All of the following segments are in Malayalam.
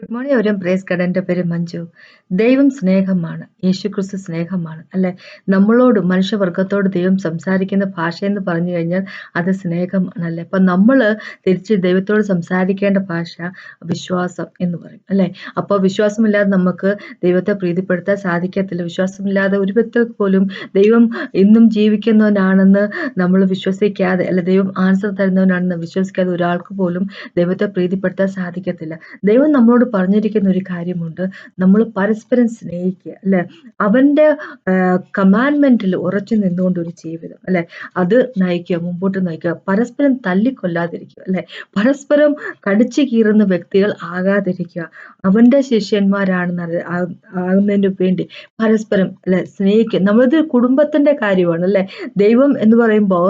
ഗുഡ് മോർണിംഗ് അവരും പ്രേസ് കട പേര് മഞ്ജു. ദൈവം സ്നേഹമാണ്. യേശുക്രിസ്തു സ്നേഹമാണ്. അല്ലെ? നമ്മളോട് മനുഷ്യവർഗത്തോട് ദൈവം സംസാരിക്കുന്ന ഭാഷ എന്ന് പറഞ്ഞു കഴിഞ്ഞാൽ അത് സ്നേഹമാണ് അല്ലെ? അപ്പം നമ്മൾ തിരിച്ച് ദൈവത്തോട് സംസാരിക്കേണ്ട ഭാഷ വിശ്വാസം എന്ന് പറയും. അല്ലെ? അപ്പോൾ വിശ്വാസമില്ലാതെ നമുക്ക് ദൈവത്തെ പ്രീതിപ്പെടുത്താൻ സാധിക്കത്തില്ല. വിശ്വാസമില്ലാതെ ഒരു വ്യക്തി പോലും ദൈവം ഇന്നും ജീവിക്കുന്നവനാണെന്ന് നമ്മൾ വിശ്വസിക്കാതെ അല്ലെ? ദൈവം ആൻസർ തരുന്നവനാണെന്ന് വിശ്വസിക്കാതെ ഒരാൾക്ക് പോലും ദൈവത്തെ പ്രീതിപ്പെടുത്താൻ സാധിക്കത്തില്ല. ദൈവം നമ്മളോട് പറഞ്ഞിരിക്കുന്ന ഒരു കാര്യമുണ്ട്. നമ്മൾ പരസ്പരം സ്നേഹിക്കുക അല്ലെ? അവന്റെ കമാൻമെന്റിൽ ഉറച്ചു നിന്നുകൊണ്ട് ഒരു ജീവിതം അല്ലെ? അത് നയിക്കുക മുമ്പോട്ട് നയിക്കുക പരസ്പരം തല്ലിക്കൊല്ലാതിരിക്കുക അല്ലെ? പരസ്പരം കടിച്ചു കീറുന്ന വ്യക്തികൾ ആകാതിരിക്കുക. അവന്റെ ശിഷ്യന്മാരാണെന്ന് ആകുന്നതിന് വേണ്ടി പരസ്പരം അല്ലെ? സ്നേഹിക്കുക. നമ്മളിത് കുടുംബത്തിന്റെ കാര്യമാണ് അല്ലെ? ദൈവം എന്ന് പറയുമ്പോൾ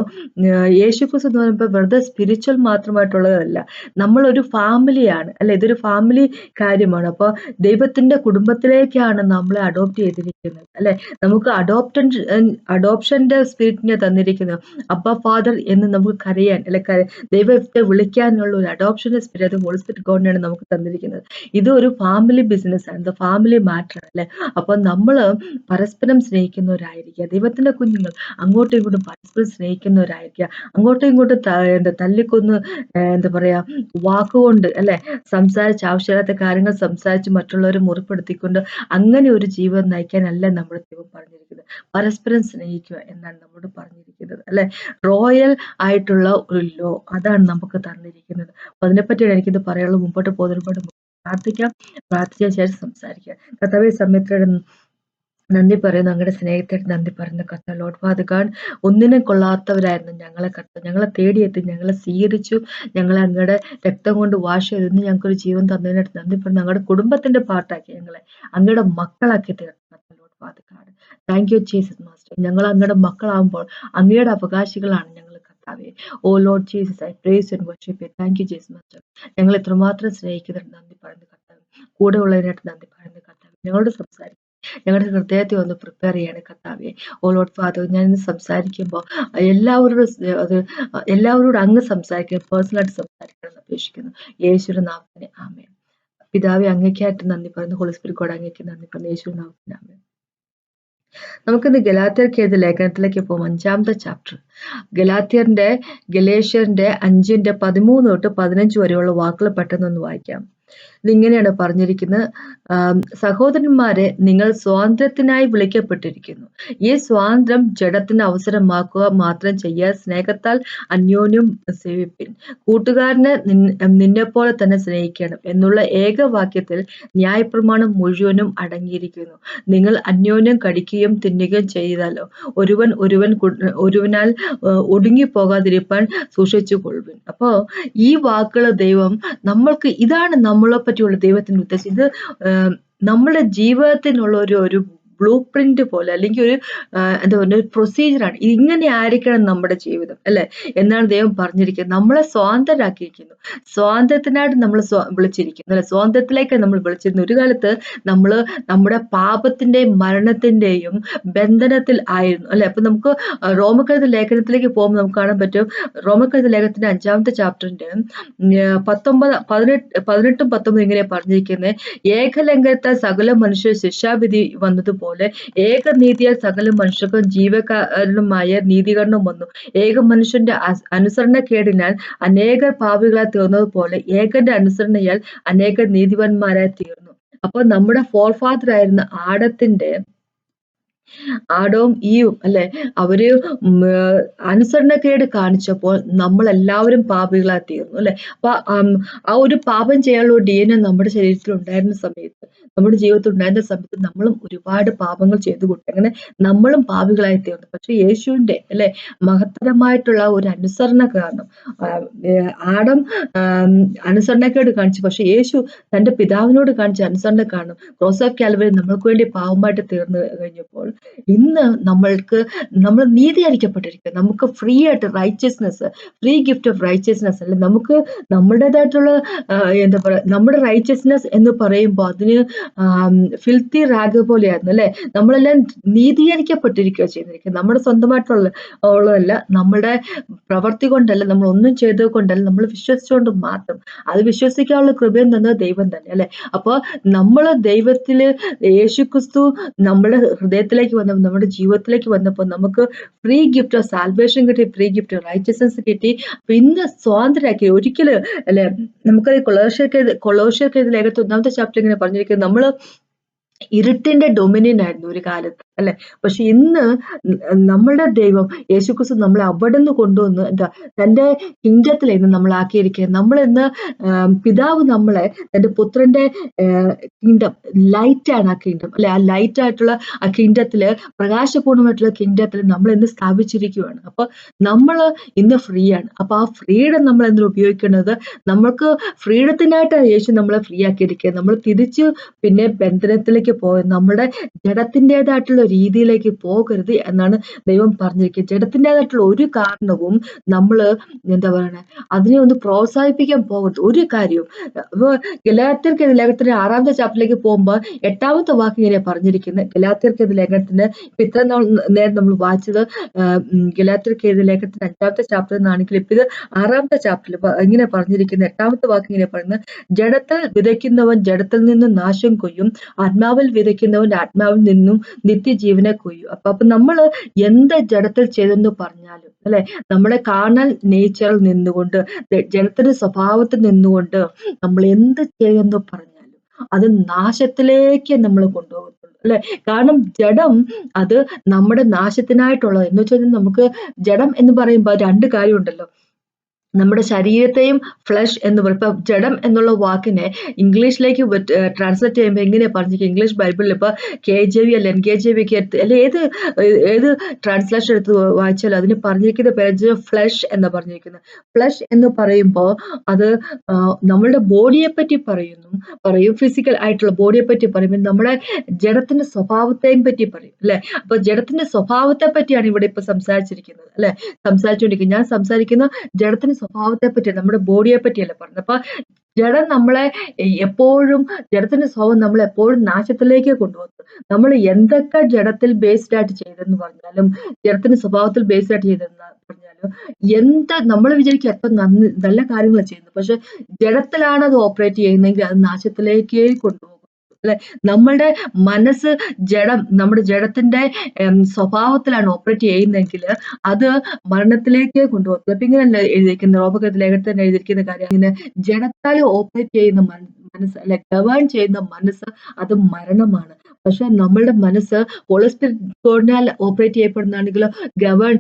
യേശുക്രിസ്തു എന്ന് പറയുമ്പോൾ വെറുതെ സ്പിരിച്വൽ മാത്രമായിട്ടുള്ളതല്ല. നമ്മളൊരു ഫാമിലിയാണ് അല്ലെ? ഇതൊരു ഫാമിലി കാര്യമാണ്. അപ്പോൾ ദൈവത്തിന്റെ കുടുംബത്തിലേക്കാണ് നമ്മളെ അഡോപ്റ്റ് ചെയ്തിരിക്കുന്നത് അല്ലെ? നമുക്ക് അഡോപ്റ്റൻ അഡോപ്ഷന്റെ സ്പിരിറ്റിനെ തന്നിരിക്കുന്നത് അപ്പ ഫാദർ എന്ന് നമുക്ക് കരയാൻ അല്ലെ? ദൈവത്തെ വിളിക്കാനുള്ള ഒരു അഡോപ്ഷന്റെ സ്പിരിറ്റ് അത് ഹോൾ ഗോഡിനാണ് നമുക്ക് തന്നിരിക്കുന്നത്. ഇത് ഒരു ഫാമിലി ബിസിനസ് ആണ്. ഫാമിലി മാറ്റർ അല്ലെ? അപ്പൊ നമ്മൾ പരസ്പരം സ്നേഹിക്കുന്നവരായിരിക്കുക. ദൈവത്തിന്റെ കുഞ്ഞുങ്ങൾ അങ്ങോട്ടും ഇങ്ങോട്ടും പരസ്പരം സ്നേഹിക്കുന്നവരായിരിക്കുക. അങ്ങോട്ടും ഇങ്ങോട്ടും എന്താ തല്ലിക്കൊന്ന് എന്താ പറയാ വാക്കുകൊണ്ട് അല്ലെ? സംസാരിച്ച് ആവശ്യമില്ലാത്ത കാര്യങ്ങൾ സംസാരിച്ച് മറ്റുള്ളവരെ മുറിപ്പെടുത്തിക്കൊണ്ട് അങ്ങനെ ഒരു ജീവിതം നയിക്കാനല്ല നമ്മൾ ദൈവം പറഞ്ഞിരിക്കുന്നത്. പരസ്പരം സ്നേഹിക്കുക എന്നാണ് നമ്മോട് പറഞ്ഞിരിക്കുന്നത് അല്ലെ? റോയൽ ആയിട്ടുള്ള ഒരു ലോ അതാണ് നമുക്ക് തന്നിരിക്കുന്നത്. അപ്പൊ അതിനെപ്പറ്റിയാണ് എനിക്കിത് പറയാനുള്ളത്. മുമ്പോട്ട് പോകുന്നതിനോട് പ്രാർത്ഥിക്കാം. പ്രാർത്ഥിച്ച ശേഷം സംസാരിക്കാം. കഥവേ സമയത്തോടെ നന്ദി പറയുന്നു. അങ്ങയുടെ സ്നേഹത്തെ നന്ദി പറയുന്നു. കത്ത ലോഡ് ഫാദർ ഒന്നിനും കൊള്ളാത്തവരായിരുന്നു ഞങ്ങളെ കത്ത ഞങ്ങളെ തേടിയെത്തി ഞങ്ങളെ സ്വീകരിച്ചു ഞങ്ങളെ അങ്ങയുടെ രക്തം കൊണ്ട് വാഷ് ചെയ്തു ഇന്ന് ഞങ്ങൾക്കൊരു ജീവൻ തന്നതിനായിട്ട് നന്ദി പറഞ്ഞു ഞങ്ങളുടെ കുടുംബത്തിന്റെ പാട്ടാക്കി ഞങ്ങളെ അങ്ങയുടെ മക്കളാക്കി തീർന്നു lord father thank you Jesus master ഞങ്ങൾ അങ്ങയുടെ മക്കളാകുമ്പോൾ അങ്ങയുടെ അവകാശികളാണ് ഞങ്ങൾ കർത്താവെ. ഓ lord Jesus I praise and worship thank you Jesus master ഞങ്ങൾ എത്രമാത്രം സ്നേഹിക്കുന്നുണ്ട് നന്ദി പറയുന്നു കർത്താവ്. കൂടെ ഉള്ളതിനായിട്ട് നന്ദി പറയുന്നു കർത്താവ്. ഞങ്ങളോട് സംസാരിക്കും ഞങ്ങളുടെ ഹൃദയത്തെ ഒന്ന് പ്രിപ്പയർ ചെയ്യാണ് കർത്താവെ. ഓ ലോഡ് ഫാദർ ഞാൻ ഇന്ന് സംസാരിക്കുമ്പോൾ എല്ലാവരോടും അത് എല്ലാവരോടും അങ്ങ് സംസാരിക്കണം പേഴ്സണലായിട്ട് സംസാരിക്കണം എന്ന് അപേക്ഷിക്കുന്നു. യേശുവിന്റെ നാമത്തിന് ആമേ പിതാവെ അങ്ങേക്കായിട്ട് നന്ദി പറയുന്നു. കോഡ് അങ്ങേക്ക് നന്ദി പറയുന്നു. യേശുവിന്റെ നാമത്തിന് ആമേ നമുക്കിന്ന് ഗലാത്തിയർക്ക് ഏത് ലേഖനത്തിലേക്ക് പോകും അഞ്ചാമത്തെ ചാപ്റ്റർ ഗലാത്തിയറിന്റെ ഗലേഷ്യറിന്റെ അഞ്ചിന്റെ പതിമൂന്ന് തൊട്ട് പതിനഞ്ച് വരെയുള്ള വാക്കുകൾ പെട്ടെന്നൊന്ന് വായിക്കാം. ഇതിങ്ങനെയാണ് പറഞ്ഞിരിക്കുന്നത്. സഹോദരന്മാരെ നിങ്ങൾ സ്വാതന്ത്ര്യത്തിനായി വിളിക്കപ്പെട്ടിരിക്കുന്നു. ഈ സ്വാതന്ത്ര്യം ജഡത്തിന് അവസരമാക്കുക മാത്രം ചെയ്യുക സ്നേഹത്താൽ അന്യോന്യം സേവിപ്പിൻ. കൂട്ടുകാരനെ നിന്നെപ്പോലെ തന്നെ സ്നേഹിക്കണം എന്നുള്ള ഏകവാക്യത്തിൽ ന്യായപ്രമാണം മുഴുവനും അടങ്ങിയിരിക്കുന്നു. നിങ്ങൾ അന്യോന്യം കടിക്കുകയും തിന്നുകയും ചെയ്താലോ? ഒരുവൻ ഒരുവൻ ഒരുവനാൽ ഒടുങ്ങിപ്പോകാതിരിപ്പാൻ സൂക്ഷിച്ചു കൊള്ളുവിൻ അപ്പോ ഈ വാക്കുകൾ ദൈവം നമ്മൾക്ക് ഇതാണ് നമ്മളെ പറ്റിയുള്ള ദൈവത്തിന്റെ ഉദ്ദേശം. ഇത് നമ്മുടെ ജീവിതത്തിനുള്ള ഒരു ഒരു ബ്ലൂ പ്രിന്റ് പോലെ അല്ലെങ്കിൽ ഒരു എന്താ പറയുക ഒരു പ്രൊസീജിയറാണ് ഇങ്ങനെ ആയിരിക്കണം നമ്മുടെ ജീവിതം അല്ലെ? എന്നാണ് ദൈവം പറഞ്ഞിരിക്കുന്നത്. നമ്മളെ സ്വാതന്ത്ര്യരാക്കിയിരിക്കുന്നു സ്വാതന്ത്ര്യത്തിനായിട്ട് നമ്മൾ വിളിച്ചിരിക്കുന്നു അല്ലെ? സ്വാതന്ത്ര്യത്തിലേക്ക് നമ്മൾ വിളിച്ചിരുന്നു ഒരു കാലത്ത് നമ്മൾ നമ്മുടെ പാപത്തിന്റെയും മരണത്തിന്റെയും ബന്ധനത്തിൽ ആയിരുന്നു അല്ലെ? അപ്പൊ നമുക്ക് റോമക്കഴുത ലേഖനത്തിലേക്ക് പോകുമ്പോൾ നമുക്ക് കാണാൻ പറ്റും. റോമക്കഴുത ലേഖനത്തിന്റെ അഞ്ചാമത്തെ ചാപ്റ്ററിന്റെ പത്തൊമ്പത് പതിനെട്ട് പതിനെട്ടും പത്തൊമ്പതും ഇങ്ങനെ പറഞ്ഞിരിക്കുന്നത്. ഏകലംഘനത്താൽ സകല മനുഷ്യ ശിക്ഷാവിധി വന്നതുപോലെ പോലെ ഏകനീതിയാൽ സകല മനുഷ്യർക്കും ജീവകാരണമായ നീതീകരണം വന്നു. ഏക മനുഷ്യന്റെ അനുസരണക്കേടിനാൽ അനേക പാപികളായി തീർന്നതുപോലെ ഏകന്റെ അനുസരണയാൽ അനേക നീതിവാന്മാരായി തീർന്നു. അപ്പൊ നമ്മുടെ ഫോർ ഫാദർ ആയിരുന്ന ആടത്തിന്റെ ആടവും ഈയും അല്ലെ? അവർ അനുസരണക്കേട് കാണിച്ചപ്പോൾ നമ്മൾ എല്ലാവരും പാപികളായി തീർന്നു അല്ലെ? അപ്പൊ ആ ഒരു പാപം ചെയ്യാനുള്ള ഡി എൻ എ നമ്മുടെ ശരീരത്തിൽ ഉണ്ടായിരുന്ന സമയത്ത് നമ്മുടെ ജീവിതത്തിൽ ഉണ്ടായിരുന്ന സമയത്ത് നമ്മളും ഒരുപാട് പാപങ്ങൾ ചെയ്തു കൊടുത്തു. അങ്ങനെ നമ്മളും പാപികളായി തീർന്നു. പക്ഷെ യേശുവിന്റെ അല്ലെ മഹത്തരമായിട്ടുള്ള ഒരു അനുസരണ കാരണം ആടം അനുസരണക്കേട് കാണിച്ചു. പക്ഷെ യേശു തന്റെ പിതാവിനോട് കാണിച്ച അനുസരണ കാരണം ക്രോസ് ഓഫ് കാൽവരി നമ്മൾക്ക് വേണ്ടി പാവമായിട്ട് തീർന്നു കഴിഞ്ഞപ്പോൾ ഇന്ന് നമ്മൾക്ക് നമ്മൾ നീതീകരിക്കപ്പെട്ടിരിക്കുക നമുക്ക് ഫ്രീ ആയിട്ട് righteousness free gift of righteousness അല്ലെ? നമുക്ക് നമ്മുടേതായിട്ടുള്ള എന്താ പറയുക നമ്മുടെ റൈച്ചസ്നെസ് എന്ന് പറയുമ്പോൾ അതിന് ഫിൽത്തി റാഗ് പോലെയായിരുന്നു അല്ലെ? നമ്മളെല്ലാം നീതീകരിക്കപ്പെട്ടിരിക്കുക ചെയ്തിരിക്കുക നമ്മുടെ സ്വന്തമായിട്ടുള്ള ഉള്ളതല്ല നമ്മുടെ പ്രവർത്തി കൊണ്ടല്ല നമ്മൾ ഒന്നും ചെയ്തത് കൊണ്ടല്ല നമ്മൾ വിശ്വസിച്ചുകൊണ്ട് മാത്രം. അത് വിശ്വസിക്കാനുള്ള കൃപയും തന്നെ ദൈവം തന്നെ അല്ലെ? അപ്പോൾ നമ്മൾ ദൈവത്തിൽ യേശുക്രിസ്തു നമ്മുടെ ഹൃദയത്തിലേക്ക് വന്നപ്പോൾ നമ്മുടെ ജീവിതത്തിലേക്ക് വന്നപ്പോൾ നമുക്ക് ഫ്രീ ഗിഫ്റ്റ് ഓഫ് സാൽവേഷൻ കിട്ടി ഫ്രീ ഗിഫ്റ്റ് റൈറ്റസൻസ് കിട്ടി. അപ്പൊ ഇന്ന് സ്വാതന്ത്ര്യമാക്കി ഒരിക്കലും അല്ലെ നമുക്കത് കൊളോഷ്യർക്ക് കൊളോഷ്യർക്ക് ലേഖത്ത് ഒന്നാമത്തെ ചാപ്റ്റർ ഇങ്ങനെ പറഞ്ഞിരിക്കുന്നത് നമ്മൾ ഇരുട്ടിന്റെ ഡൊമിനിയൻ ആയിരുന്നു ഒരു കാലത്ത്. അല്ലെ? പക്ഷെ ഇന്ന് നമ്മളുടെ ദൈവം യേശുക്രിസ്തു നമ്മളെ അവിടെ നിന്ന് കൊണ്ടുവന്ന് എന്താ തന്റെ ഇന്ന് നമ്മൾ ആക്കിയിരിക്കുക നമ്മൾ ഇന്ന് പിതാവ് നമ്മളെ തന്റെ പുത്രന്റെ കിങ്ഡം ലൈറ്റാണ് ആ കിങ്ഡം. അല്ലെ? ആ ലൈറ്റ് ആയിട്ടുള്ള ആ കിങ്ഡത്തിൽ പ്രകാശപൂർണമായിട്ടുള്ള കിങ്ഡത്തിൽ നമ്മൾ ഇന്ന് സ്ഥാപിച്ചിരിക്കുകയാണ്. അപ്പൊ നമ്മൾ ഇന്ന് ഫ്രീ ആണ്. അപ്പൊ ആ ഫ്രീഡം നമ്മൾ എന്തിനു ഉപയോഗിക്കുന്നത് നമ്മൾക്ക് ഫ്രീഡത്തിനായിട്ടാണ് യേശു നമ്മളെ ഫ്രീ ആക്കിയിരിക്കുക നമ്മൾ തിരിച്ചു പിന്നെ ബന്ധനത്തിലേക്ക് പോയി. നമ്മുടെ ജഡത്തിന്റെതായിട്ടുള്ള രീതിയിലേക്ക് പോകരുത് എന്നാണ് ദൈവം പറഞ്ഞിരിക്കുന്നത്. ജഡത്തിന്റെതായിട്ടുള്ള ഒരു കാരണവും നമ്മൾ എന്താ പറയുന്നത് അതിനെ ഒന്ന് പ്രോത്സാഹിപ്പിക്കാൻ പോകരുത്. ഒരു കാര്യവും അപ്പോൾ ഗലാത്യർക്കെതിരെ ലേഖനത്തിന്റെ ആറാമത്തെ ചാപ്റ്ററിലേക്ക് പോകുമ്പോൾ എട്ടാമത്തെ വാക്ക് ഇങ്ങനെ പറഞ്ഞിരിക്കുന്നത് ഗലാത്യർക്കെതിരെ ലേഖനത്തിന് ഇപ്പൊ ഇത്ര നേരം നമ്മൾ വായിച്ചത് ഗലാത്യർക്കെതിരെ ലേഖനത്തിന്റെ അഞ്ചാമത്തെ ചാപ്റ്റർ എന്നാണെങ്കിൽ ഇപ്പൊ ഇത് ആറാമത്തെ ചാപ്റ്ററിൽ ഇങ്ങനെ പറഞ്ഞിരിക്കുന്ന. എട്ടാമത്തെ വാക്ക് ഇങ്ങനെ പറയുന്നത് ജഡത്തിൽ വിതയ്ക്കുന്നവൻ ജഡത്തിൽ നിന്നും നാശം കൊയ്യും. ആത്മാവിൽ വിതയ്ക്കുന്നവൻ ആത്മാവിൽ നിന്നും നിത്യ ജീവനെ കൊയ്യും അപ്പൊ അപ്പൊ നമ്മൾ എന്ത് ജഡത്തിൽ ചെയ്തെന്ന് പറഞ്ഞാലും അല്ലെ? നമ്മുടെ കാണൽ നേച്ചറിൽ നിന്നുകൊണ്ട് ജഡത്തിന്റെ സ്വഭാവത്തിൽ നിന്നുകൊണ്ട് നമ്മൾ എന്ത് ചെയ്തെന്ന് പറഞ്ഞാലും അത് നാശത്തിലേക്ക് നമ്മൾ കൊണ്ടുപോകത്തുള്ളൂ അല്ലെ? കാരണം ജഡം അത് നമ്മുടെ നാശത്തിനായിട്ടുള്ളത് എന്ന് വെച്ചാൽ നമുക്ക് ജഡം എന്ന് പറയുമ്പോൾ രണ്ട് കാര്യമുണ്ടല്ലോ. നമ്മുടെ ശരീരത്തെയും ഫ്ലഷ് എന്ന് പറയും. ഇപ്പം ജഡം എന്നുള്ള വാക്കിനെ ഇംഗ്ലീഷിലേക്ക് ട്രാൻസ്ലേറ്റ് ചെയ്യുമ്പോൾ എങ്ങനെയാണ് പറഞ്ഞിരിക്കുക ഇംഗ്ലീഷ് ബൈബിളിൽ ഇപ്പോൾ കെ ജെ വി അല്ല എൻ കെ ജെ വിക്ക് അല്ലെ ഏത് ഏത് ട്രാൻസ്ലേഷൻ എടുത്ത് വായിച്ചാലും അതിന് പറഞ്ഞിരിക്കുന്ന പേജ് ഫ്ലഷ് എന്ന് പറഞ്ഞിരിക്കുന്നത് ഫ്ലഷ് എന്ന് പറയുമ്പോൾ അത് നമ്മളുടെ ബോഡിയെ പറ്റി പറയുന്നു. പറയും ഫിസിക്കൽ ആയിട്ടുള്ള ബോഡിയെ പറ്റി പറയുമ്പോൾ നമ്മുടെ ജഡത്തിന്റെ സ്വഭാവത്തെയും പറ്റി പറയും അല്ലേ? അപ്പോൾ ജഡത്തിന്റെ സ്വഭാവത്തെ പറ്റിയാണ് ഇവിടെ ഇപ്പൊ സംസാരിച്ചിരിക്കുന്നത് അല്ലേ? സംസാരിച്ചുകൊണ്ടിരിക്കുന്നത് ഞാൻ സംസാരിക്കുന്ന ജഡത്തിന് സ്വഭാവത്തെ പറ്റി നമ്മുടെ ബോഡിയെ പറ്റിയല്ല പറഞ്ഞത്. അപ്പൊ ജഡം നമ്മളെ എപ്പോഴും ജഡത്തിന്റെ സ്വഭാവം നമ്മൾ എപ്പോഴും നാശത്തിലേക്ക് കൊണ്ടുപോകുന്നത് നമ്മൾ എന്തൊക്കെ ജഡത്തിൽ ബേസ്ഡ് ആയിട്ട് ചെയ്തെന്ന് പറഞ്ഞാലും ജഡത്തിന്റെ സ്വഭാവത്തിൽ ബേസ്ഡ് ആയിട്ട് ചെയ്തെന്ന് പറഞ്ഞാലും എന്താ നമ്മൾ വിചാരിക്കും എത്ര നല്ല കാര്യങ്ങൾ ചെയ്യുന്നു. പക്ഷെ ജഡത്തിലാണ് അത് ഓപ്പറേറ്റ് ചെയ്യുന്നതെങ്കിൽ അത് നാശത്തിലേക്ക് കൊണ്ടുപോകും. അല്ലെ? നമ്മളുടെ മനസ്സ് ജഡം നമ്മുടെ ജഡത്തിന്റെ സ്വഭാവത്തിലാണ് ഓപ്പറേറ്റ് ചെയ്യുന്നതെങ്കിൽ അത് മരണത്തിലേക്ക് കൊണ്ടുപോകും. അപ്പൊ ഇങ്ങനെ എഴുതിയിരിക്കുന്ന റോബകത്ത് ലേഖനത്തിൽ എഴുതിയിരിക്കുന്ന കാര്യം. ഇങ്ങനെ ജഡത്താൽ ഓപ്പറേറ്റ് ചെയ്യുന്ന മനസ്സ് അല്ലെ ഗവേൺ ചെയ്യുന്ന മനസ്സ് അത് മരണമാണ്. പക്ഷെ നമ്മളുടെ മനസ്സ് ഹോളിസ്പിരിറ്റ് ഓപ്പറേറ്റ് ചെയ്യപ്പെടുന്നതാണെങ്കിലോ ഗവേൺ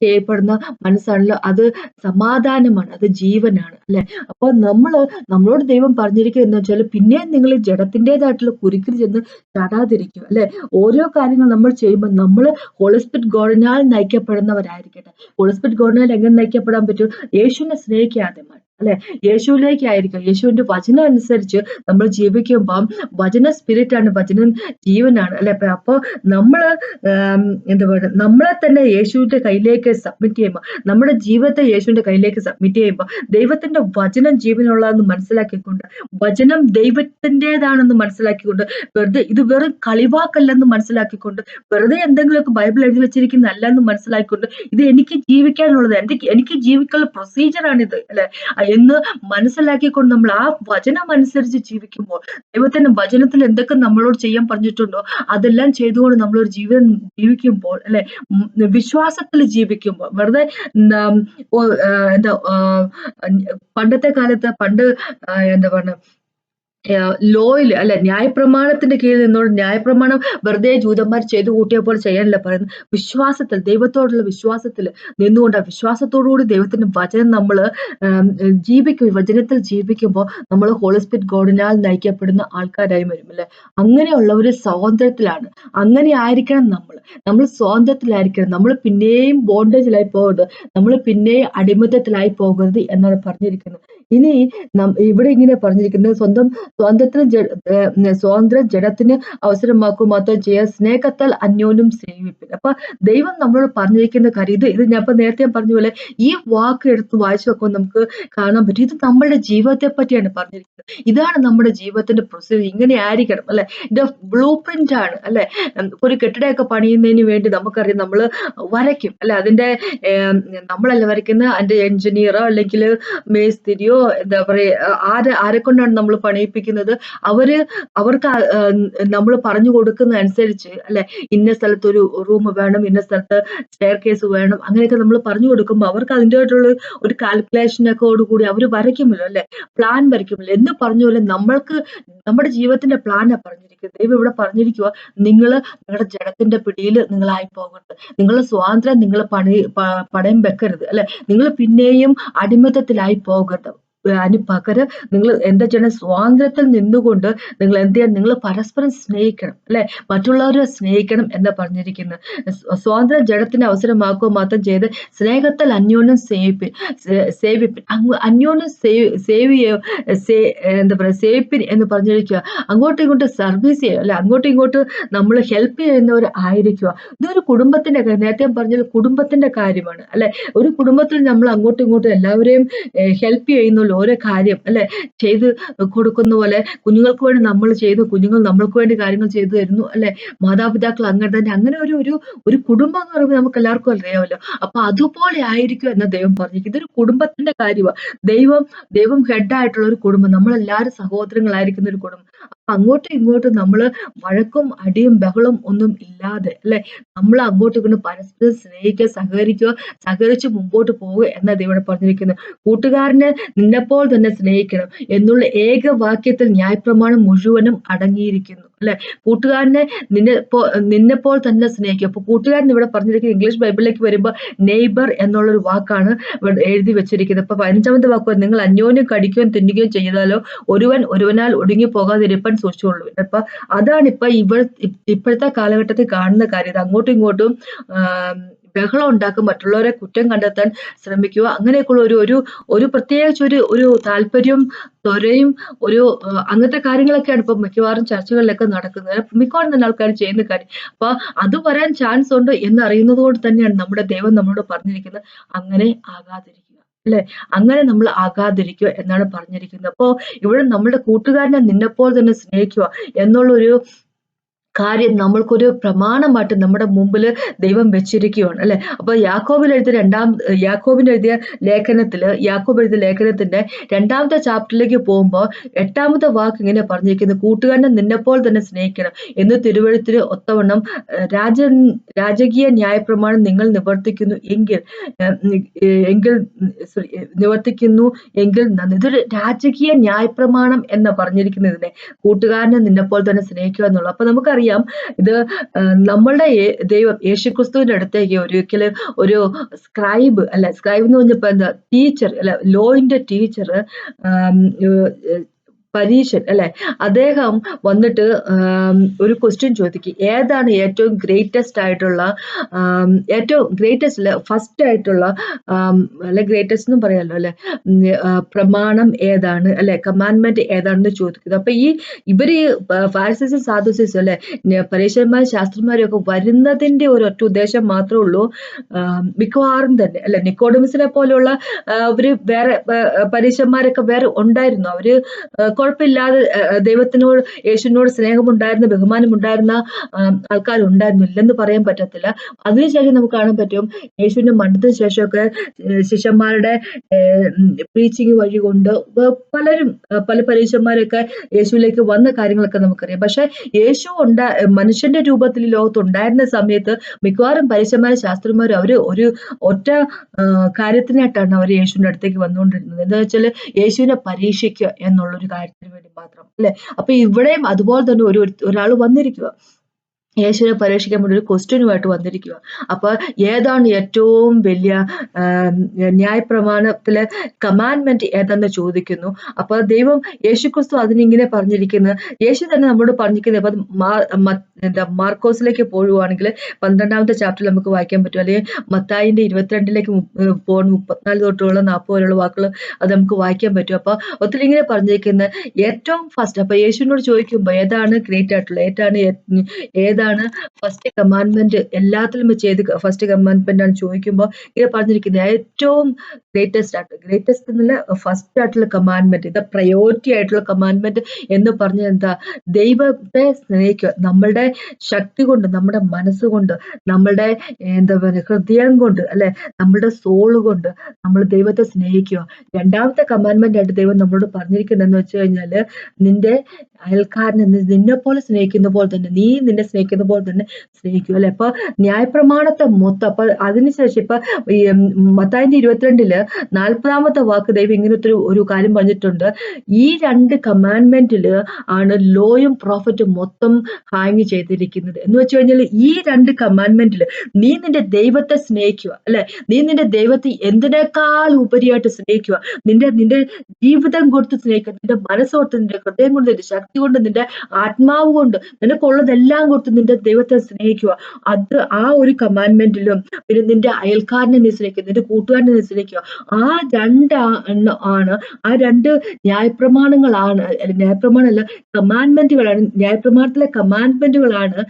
ചെയ്യപ്പെടുന്ന മനസ്സാണല്ലോ അത് സമാധാനമാണ് അത് ജീവനാണ് അല്ലെ? അപ്പോൾ നമ്മൾ നമ്മളോട് ദൈവം പറഞ്ഞിരിക്കുക എന്ന് വെച്ചാൽ പിന്നെ നിങ്ങൾ ജഡത്തിന്റെതായിട്ടുള്ള കുരുക്കിൽ ചെന്ന് ചടാതിരിക്കും അല്ലെ? ഓരോ കാര്യങ്ങൾ നമ്മൾ ചെയ്യുമ്പോൾ നമ്മൾ ഹോളിസ്പിറ്റ് ഗോഡിനാൽ നയിക്കപ്പെടുന്നവരായിരിക്കട്ടെ. ഹോളിസ്പിറ്റ് ഗോഡിനാൽ എങ്ങനെ നയിക്കപ്പെടാൻ പറ്റും? യേശുവിനെ സ്നേഹിക്കാതെ അല്ലെ? യേശുവിലേക്കായിരിക്കും. യേശുവിന്റെ വചനം അനുസരിച്ച് നമ്മൾ ജീവിക്കുമ്പം വചന സ്പിരിറ്റ് ആണ് വചനം ജീവനാണ്. അല്ലെ? അപ്പൊ നമ്മൾ എന്താ പറയുക നമ്മളെ തന്നെ യേശുവിന്റെ കയ്യിലേക്ക് സബ്മിറ്റ് ചെയ്യുമ്പോൾ നമ്മുടെ ജീവിതത്തെ യേശുവിന്റെ കയ്യിലേക്ക് സബ്മിറ്റ് ചെയ്യുമ്പോൾ ദൈവത്തിന്റെ വചനം ജീവനുള്ളതെന്ന് മനസ്സിലാക്കിക്കൊണ്ട് വചനം ദൈവത്തിന്റെതാണെന്ന് മനസ്സിലാക്കിക്കൊണ്ട് വെറുതെ ഇത് വെറും കളിവാക്കല്ലെന്ന് മനസ്സിലാക്കിക്കൊണ്ട് വെറുതെ എന്തെങ്കിലുമൊക്കെ ബൈബിൾ എഴുതി വെച്ചിരിക്കുന്നതല്ല എന്ന് മനസ്സിലാക്കിക്കൊണ്ട് ഇത് എനിക്ക് ജീവിക്കാനുള്ളത് എനിക്ക് എനിക്ക് ജീവിക്കാനുള്ള ഇത് അല്ലെ? എന്ന് മനസ്സിലാക്കിക്കൊണ്ട് നമ്മൾ ആ വചനം അനുസരിച്ച് ജീവിക്കുമ്പോൾ ദൈവത്തിന്റെ വചനത്തിൽ എന്തൊക്കെ നമ്മളോട് ചെയ്യാൻ പറഞ്ഞിട്ടുണ്ടോ അതെല്ലാം ചെയ്തുകൊണ്ട് നമ്മളൊരു ജീവിതം ജീവിക്കുമ്പോൾ അല്ലെ? വിശ്വാസത്തിൽ ജീവിക്കുമ്പോൾ വെറുതെ എന്താ പണ്ടത്തെ കാലത്ത് പണ്ട് എന്താ പറയുക ലോയിൽ അല്ല ന്യായപ്രമാണത്തിന്റെ കീഴിൽ നിന്നോട് ന്യായപ്രമാണം വെറുതെ ജൂതന്മാർ ചെയ്തു കൂട്ടിയ പോലെ ചെയ്യാനല്ല പറയുന്നത്. വിശ്വാസത്തിൽ ദൈവത്തോടുള്ള വിശ്വാസത്തിൽ നിന്നുകൊണ്ട് ആ വിശ്വാസത്തോടുകൂടി ദൈവത്തിന്റെ വചനം നമ്മൾ ജീവിക്കും. വചനത്തിൽ ജീവിക്കുമ്പോൾ നമ്മൾ ഹോളിസ്പിറ്റ് ഗോഡിനാൽ നയിക്കപ്പെടുന്ന ആൾക്കാരായി വരും അല്ലെ? അങ്ങനെയുള്ള ഒരു സ്വാതന്ത്ര്യത്തിലാണ്. അങ്ങനെ ആയിരിക്കണം നമ്മൾ. നമ്മൾ സ്വാതന്ത്ര്യത്തിലായിരിക്കണം. നമ്മൾ പിന്നെയും ബോണ്ടേജിലായി പോകരുത്. നമ്മൾ പിന്നെയും അടിമത്തത്തിലായി പോകരുത് എന്നാണ് പറഞ്ഞിരിക്കുന്നത്. ഇനി ഇവിടെ ഇങ്ങനെ പറഞ്ഞിരിക്കുന്നത് സ്വന്തം സ്വാതന്ത്ര്യം സ്വാതന്ത്ര്യം ജഡത്തിന് അവസരമാക്കുക മാത്രം ചെയ്യാൻ സ്നേഹത്താൽ അന്യോന്യം സേവിപ്പിൻ. അപ്പൊ ദൈവം നമ്മളോട് പറഞ്ഞിരിക്കുന്ന കാര്യം ഇത് ഇത് ഞാൻ ഇപ്പൊ നേരത്തെ പറഞ്ഞ പോലെ ഈ വാക്ക് എടുത്ത് വായിച്ചു നോക്കുമ്പോൾ നമുക്ക് കാണാൻ പറ്റും. ഇത് നമ്മളുടെ ജീവിതത്തെ പറ്റിയാണ് പറഞ്ഞിരിക്കുന്നത്. ഇതാണ് നമ്മുടെ ജീവിതത്തിന്റെ പ്രൊസീജിയർ ഇങ്ങനെ ആയിരിക്കണം അല്ലെ? ഇതിന്റെ ബ്ലൂ പ്രിന്റ് ആണ് അല്ലെ? ഒരു കെട്ടിടമൊക്കെ പണിയുന്നതിന് വേണ്ടി നമുക്കറിയാം നമ്മൾ വരയ്ക്കും അല്ലെ? അതിന്റെ നമ്മളല്ല വരയ്ക്കുന്ന അതിന്റെ എഞ്ചിനീയറോ അല്ലെങ്കിൽ മേസ്തിരിയോ എന്താ പറയാ ആരെ ആരെ കൊണ്ടാണ് നമ്മൾ പണിയിപ്പിക്കുന്നത്? അവർ അവർക്ക് നമ്മൾ പറഞ്ഞു കൊടുക്കുന്ന അനുസരിച്ച് അല്ലെ? ഇന്ന സ്ഥലത്ത് ഒരു റൂം വേണം ഇന്ന സ്ഥലത്ത് സ്റ്റെയർ കേസ് വേണം അങ്ങനെയൊക്കെ നമ്മൾ പറഞ്ഞു കൊടുക്കുമ്പോൾ അവർക്ക് അതിന്റെതായിട്ടുള്ള ഒരു കാൽക്കുലേഷൻ ഒക്കെ കൂടി അവർ വരയ്ക്കുമല്ലോ അല്ലെ? പ്ലാൻ വരയ്ക്കുമല്ലോ എന്ന് പറഞ്ഞ പോലെ നമ്മൾക്ക് നമ്മുടെ ജീവിതത്തിന്റെ പ്ലാനാണ് പറഞ്ഞിരിക്കുന്നത്. ദൈവം ഇവിടെ പറഞ്ഞിരിക്കുക നിങ്ങൾ നിങ്ങളുടെ ജഡത്തിന്റെ പിടിയിൽ നിങ്ങളായി പോകരുത്. നിങ്ങളുടെ സ്വാതന്ത്ര്യം നിങ്ങൾ പണി പണയം വെക്കരുത് അല്ലെ? നിങ്ങൾ പിന്നെയും അടിമത്തത്തിലായി പോകരുത്. അതിന് പകരം നിങ്ങൾ എന്താ ചെയ്യണം സ്വാതന്ത്ര്യത്തിൽ നിന്നുകൊണ്ട് നിങ്ങൾ എന്ത് ചെയ്യണം നിങ്ങൾ പരസ്പരം സ്നേഹിക്കണം അല്ലെ? മറ്റുള്ളവരെ സ്നേഹിക്കണം എന്ന് പറഞ്ഞിരിക്കുന്നത് സ്വ- സ്വാതന്ത്ര്യ ജഡത്തിന് അവസരമാക്കുക മാത്രം ചെയ്ത് സ്നേഹത്തിൽ അന്യോന്യം സേവിപ്പിൻ സേവിപ്പിൻ അന്യോന്യം സേവ് സേവ് സേ- എന്താ പറയുക സേവിപ്പിൻ എന്ന് പറഞ്ഞിരിക്കുക. അങ്ങോട്ടും ഇങ്ങോട്ടും സർവീസ് ചെയ്യുക അല്ലെ? അങ്ങോട്ടും ഇങ്ങോട്ടും നമ്മൾ ഹെൽപ്പ് ചെയ്യുന്നവർ ആയിരിക്കുക. ഇതൊരു കുടുംബത്തിന്റെ കാര്യം. നേരത്തെ പറഞ്ഞത് കുടുംബത്തിന്റെ കാര്യമാണ് അല്ലെ? ഒരു കുടുംബത്തിൽ നമ്മൾ അങ്ങോട്ടും ഇങ്ങോട്ടും എല്ലാവരെയും ഹെൽപ്പ് ചെയ്യുന്നല്ലോ ഓരോ കാര്യം അല്ലെ? ചെയ്ത് കൊടുക്കുന്ന പോലെ കുഞ്ഞുങ്ങൾക്ക് വേണ്ടി നമ്മൾ ചെയ്തു കുഞ്ഞുങ്ങൾ നമ്മൾക്ക് വേണ്ടി കാര്യങ്ങൾ ചെയ്തു തരുന്നു അല്ലെ? മാതാപിതാക്കൾ അങ്ങനെ തന്നെ അങ്ങനെ ഒരു ഒരു ഒരു കുടുംബം എന്ന് പറയുമ്പോൾ നമുക്ക് എല്ലാവർക്കും അറിയാമല്ലോ. അപ്പൊ അതുപോലെ ആയിരിക്കും എന്ന് ദൈവം പറഞ്ഞു. ഇതൊരു കുടുംബത്തിന്റെ കാര്യമാണ്. ദൈവം ദൈവം ഹെഡായിട്ടുള്ള ഒരു കുടുംബം. നമ്മളെല്ലാവരും സഹോദരങ്ങളായിരിക്കുന്ന ഒരു കുടുംബം. അങ്ങോട്ടും ഇങ്ങോട്ടും നമ്മൾ വഴക്കും അടിയും ബഹളവും ഒന്നും ഇല്ലാതെ അല്ലെ? നമ്മൾ അങ്ങോട്ടും ഇങ്ങോട്ടും പരസ്പരം സ്നേഹിക്കുക സഹകരിക്കുക സഹകരിച്ച് മുമ്പോട്ട് പോവുക എന്നത് ഇവിടെ പറഞ്ഞിരിക്കുന്നത്. കൂട്ടുകാരനെ നിന്നെപ്പോൾ തന്നെ സ്നേഹിക്കണം എന്നുള്ള ഏക വാക്യത്തിൽ ന്യായപ്രമാണം മുഴുവനും അടങ്ങിയിരിക്കുന്നു. അല്ലെ? കൂട്ടുകാരനെ നിന്നെ നിന്നെപ്പോൾ തന്നെ സ്നേഹിക്കുക അപ്പൊ കൂട്ടുകാരൻ ഇവിടെ പറഞ്ഞിരിക്കുന്നത് ഇംഗ്ലീഷ് ബൈബിളിലേക്ക് വരുമ്പോൾ നെയ്ബർ എന്നുള്ളൊരു വാക്കാണ് എഴുതി വെച്ചിരിക്കുന്നത്. അപ്പൊ പതിനഞ്ചാമത്തെ വാക്ക് നിങ്ങൾ അന്യോന്യം കടിക്കുകയും തിന്നുകയും ചെയ്താലോ ഒരുവൻ ഒരുവനാൽ ഒടുങ്ങി പോകാതിരിപ്പൻ സൂക്ഷിച്ചുള്ളൂ അപ്പൊ അതാണ് ഇപ്പൊ ഇവ ഇപ്പോഴത്തെ കാലഘട്ടത്തിൽ കാണുന്ന കാര്യം. അങ്ങോട്ടും ഇങ്ങോട്ടും ബഹളം ഉണ്ടാക്കും മറ്റുള്ളവരെ കുറ്റം കണ്ടെത്താൻ ശ്രമിക്കുക. അങ്ങനെയൊക്കെയുള്ള ഒരു ഒരു ഒരു പ്രത്യേകിച്ച് ഒരു ഒരു താല്പര്യം ത്വരയും ഒരു അങ്ങനത്തെ കാര്യങ്ങളൊക്കെയാണ് ഇപ്പൊ മിക്കവാറും ചർച്ചകളിലൊക്കെ നടക്കുന്നത്. മിക്കവാറും തന്നെ ആൾക്കാർ ചെയ്യുന്ന കാര്യം. അപ്പൊ അത് വരാൻ ചാൻസ് ഉണ്ട് എന്ന് അറിയുന്നത് കൊണ്ട് തന്നെയാണ് നമ്മുടെ ദൈവം നമ്മളോട് പറഞ്ഞിരിക്കുന്നത്. അങ്ങനെ ആകാതിരിക്കുക. അല്ലെ? അങ്ങനെ നമ്മൾ ആകാതിരിക്കുക എന്നാണ് പറഞ്ഞിരിക്കുന്നത്. അപ്പോ ഇവിടെ നമ്മുടെ കൂട്ടുകാരനെ നിന്നെപ്പോൾ തന്നെ സ്നേഹിക്കുക എന്നുള്ളൊരു കാര്യം നമ്മൾക്കൊരു പ്രമാണമായിട്ട് നമ്മുടെ മുമ്പിൽ ദൈവം വെച്ചിരിക്കുകയാണ് അല്ലെ? അപ്പൊ യാക്കോബിൽ എഴുതിയ രണ്ടാം യാക്കോബിന് എഴുതിയ ലേഖനത്തിൽ യാക്കോബ് എഴുതിയ ലേഖനത്തിന്റെ രണ്ടാമത്തെ ചാപ്റ്ററിലേക്ക് പോകുമ്പോൾ എട്ടാമത്തെ വാക്ക് ഇങ്ങനെ പറഞ്ഞിരിക്കുന്നത് കൂട്ടുകാരനെ നിന്നെപ്പോൾ തന്നെ സ്നേഹിക്കണം. എന്ന് തിരുവഴുത്തിന് ഒത്തവണ്ണം രാജ രാജകീയ ന്യായപ്രമാണം നിങ്ങൾ നിവർത്തിക്കുന്നു എങ്കിൽ എങ്കിൽ നിവർത്തിക്കുന്നു എങ്കിൽ ഇതൊരു രാജകീയ ന്യായപ്രമാണം എന്ന് പറഞ്ഞിരിക്കുന്നതിനെ കൂട്ടുകാരനെ നിന്നെപ്പോൾ തന്നെ സ്നേഹിക്കുക എന്നുള്ളത്. അപ്പൊ നമുക്കറിയാം ഇത് ആ, നമ്മളുടെ ദൈവം യേശുക്രിസ്തുവിന്റെ അടുത്തേക്ക് ഒരിക്കലും ഒരു സ്ക്രൈബ് അല്ല സ്ക്രൈബ് എന്ന് പറഞ്ഞപ്പോൾ എന്താ ടീച്ചർ അല്ല ലോയിന്റെ ടീച്ചർ പരീക്ഷൻ അല്ലെ? അദ്ദേഹം വന്നിട്ട് ഒരു ക്വസ്റ്റ്യൻ ചോദിക്കും. ഏതാണ് ഏറ്റവും ഗ്രേറ്റസ്റ്റ് ആയിട്ടുള്ള ഏറ്റവും ഗ്രേറ്റസ്റ്റ് അല്ലെ ഫസ്റ്റ് ആയിട്ടുള്ള അല്ലെ ഗ്രേറ്റസ്റ്റ് എന്നും പറയാലോ അല്ലെ? പ്രമാണം ഏതാണ് അല്ലെ? കമാൻഡ്മെന്റ് ഏതാണെന്ന് ചോദിക്കുന്നത് അപ്പൊ ഈ ഇവർ ഫാരിസീസും സാധുസിസും അല്ലെ? പരീക്ഷന്മാരും ശാസ്ത്രന്മാരും ഒക്കെ വരുന്നതിന്റെ ഒരു ഒറ്റ ഉദ്ദേശം മാത്രമേ ഉള്ളൂ മിക്കവാറും തന്നെ അല്ലെ? നിക്കോഡമിസിനെ പോലെയുള്ള അവർ വേറെ പരീക്ഷന്മാരൊക്കെ വേറെ ഉണ്ടായിരുന്നു. അവർ കുഴപ്പമില്ലാതെ ദൈവത്തിനോട് യേശുവിനോട് സ്നേഹമുണ്ടായിരുന്ന ബഹുമാനമുണ്ടായിരുന്ന ആൾക്കാരുണ്ടായിരുന്നു ഇല്ലെന്ന് പറയാൻ പറ്റത്തില്ല. അതിനുശേഷം നമുക്ക് കാണാൻ പറ്റും യേശുവിന്റെ മരണത്തിന് ശേഷമൊക്കെ ശിഷ്യന്മാരുടെ പ്രീച്ചിങ് വഴി കൊണ്ട് പലരും പല പരീക്ഷന്മാരൊക്കെ യേശുവിലേക്ക് വന്ന കാര്യങ്ങളൊക്കെ നമുക്കറിയാം. പക്ഷെ യേശു ഉണ്ടാ മനുഷ്യന്റെ രൂപത്തിൽ ലോകത്ത് ഉണ്ടായിരുന്ന സമയത്ത് മിക്കവാറും പരീക്ഷന്മാരും ശാസ്ത്രന്മാരും അവർ ഒരു ഒറ്റ കാര്യത്തിനായിട്ടാണ് അവർ യേശുവിന്റെ അടുത്തേക്ക് വന്നുകൊണ്ടിരുന്നത്. എന്താ വെച്ചാൽ യേശുവിനെ പരീക്ഷിക്കുക എന്നുള്ളൊരു കാര്യത്തിന് വേണ്ടി മാത്രം അല്ലെ? അപ്പൊ ഇവിടെയും അതുപോലെ തന്നെ ഒരു ഒരാൾ വന്നിരിക്കുക. യേശുവിനെ പരീക്ഷിക്കാൻ വേണ്ടി ഒരു ക്വസ്റ്റ്യനുമായിട്ട് വന്നിരിക്കുക അപ്പൊ ഏതാണ് ഏറ്റവും വലിയ ന്യായപ്രമാണത്തിലെ കമാൻഡ്മെന്റ് ഏതെന്ന് ചോദിക്കുന്നു. അപ്പൊ ദൈവം യേശു ക്രിസ്തു അതിനിങ്ങനെ പറഞ്ഞിരിക്കുന്നത് യേശു തന്നെ നമ്മളോട് പറഞ്ഞിരിക്കുന്നത് അപ്പൊ എന്താ മാർക്കോസിലേക്ക് പോവുകയാണെങ്കിൽ പന്ത്രണ്ടാമത്തെ ചാപ്റ്റർ നമുക്ക് വായിക്കാൻ പറ്റും. അല്ലെങ്കിൽ മത്തായിന്റെ ഇരുപത്തിരണ്ടിലേക്ക് പോകണം മുപ്പത്തിനാല് തൊട്ടുള്ള നാൽപ്പത് വരെയുള്ള വാക്കുകൾ അത് നമുക്ക് വായിക്കാൻ പറ്റും. അപ്പൊ ഒത്തിരി ഇങ്ങനെ പറഞ്ഞിരിക്കുന്നത് ഏറ്റവും ഫസ്റ്റ് അപ്പൊ യേശുവിനോട് ചോദിക്കുമ്പോൾ ഏതാണ് ഗ്രേറ്റ് ആയിട്ടുള്ള ഏതാണ് ഏതാണ് ഏതാണ് ഫസ്റ്റ് കമാൻഡ്മെന്റ് എല്ലാത്തിലും വെച്ച് ഏത് ഫസ്റ്റ് കമാൻഡ്മെന്റ് ആണ് ചോദിക്കുമ്പോൾ ഇത് പറഞ്ഞിരിക്കുന്നത് ഏറ്റവും ഗ്രേറ്റസ്റ്റ് ആയിട്ട് ഗ്രേറ്റസ്റ്റ് എന്നുള്ള ഫസ്റ്റ് ആയിട്ടുള്ള കമാൻഡ്മെന്റ് ഇത് പ്രയോറിറ്റി ആയിട്ടുള്ള കമാൻഡ്മെന്റ് എന്ന് പറഞ്ഞാൽ എന്താ? ദൈവത്തെ സ്നേഹിക്കുക. നമ്മളുടെ ശക്തി കൊണ്ട് നമ്മുടെ മനസ്സുകൊണ്ട് നമ്മളുടെ എന്താ പറയുക ഹൃദയം കൊണ്ട് അല്ലെ? നമ്മളുടെ സോൾ കൊണ്ട് നമ്മൾ ദൈവത്തെ സ്നേഹിക്കുക. രണ്ടാമത്തെ കമാൻഡ്മെന്റ് ആയിട്ട് ദൈവം നമ്മളോട് പറഞ്ഞിരിക്കുന്നതെന്ന് വെച്ച് കഴിഞ്ഞാൽ നിന്റെ അയൽക്കാരനെ നിന്നെ പോലെ സ്നേഹിക്കുന്ന പോലെ തന്നെ നീ നിന്നെ സ്നേഹിക്കുന്ന പോലെ തന്നെ സ്നേഹിക്കും അല്ലെ? അപ്പൊ ന്യായപ്രമാണത്തെ മൊത്തം അപ്പൊ അതിനുശേഷം ഇപ്പൊ മത്തായിന്റെ ഇരുപത്തിരണ്ടിൽ നാൽപ്പതാമത്തെ വാക്ക് ദൈവം ഇങ്ങനത്തെ ഒരു കാര്യം പറഞ്ഞിട്ടുണ്ട്. ഈ രണ്ട് കമാൻഡ്മെന്റിൽ ആണ് ലോയും പ്രോഫിറ്റും മൊത്തം ഹാങ് ചെയ്തിരിക്കുന്നത്. എന്ന് വെച്ച് കഴിഞ്ഞാൽ ഈ രണ്ട് കമാൻഡ്മെന്റിൽ നീ നിന്റെ ദൈവത്തെ സ്നേഹിക്കുക അല്ലെ? നീ നിന്റെ ദൈവത്തെ എന്തിനേക്കാൾ ഉപരിയായിട്ട് സ്നേഹിക്കുക? നിന്റെ നിന്റെ ജീവിതം കൊടുത്ത് സ്നേഹിക്കുക നിന്റെ മനസ്സോർത്ത് നിന്റെ ഹൃദയം ശക്തി കൊണ്ട് നിന്റെ ആത്മാവ് കൊണ്ട് നിനക്കുള്ളതെല്ലാം കൊടുത്ത് നിന്റെ ദൈവത്തെ സ്നേഹിക്കുക. അത് ആ ഒരു കമാൻമെന്റിലും പിന്നെ നിന്റെ അയൽക്കാരനെ നീ സ്നേഹിക്കുക നിന്റെ കൂട്ടുകാരനെ നീ സ്നേഹിക്കുക ആ രണ്ട് ആണ് ആ രണ്ട് ന്യായപ്രമാണങ്ങളാണ് ന്യായപ്രമാണമല്ല കമാൻമെന്റുകളാണ് ന്യായപ്രമാണത്തിലെ കമാൻമെന്റുകളാണ്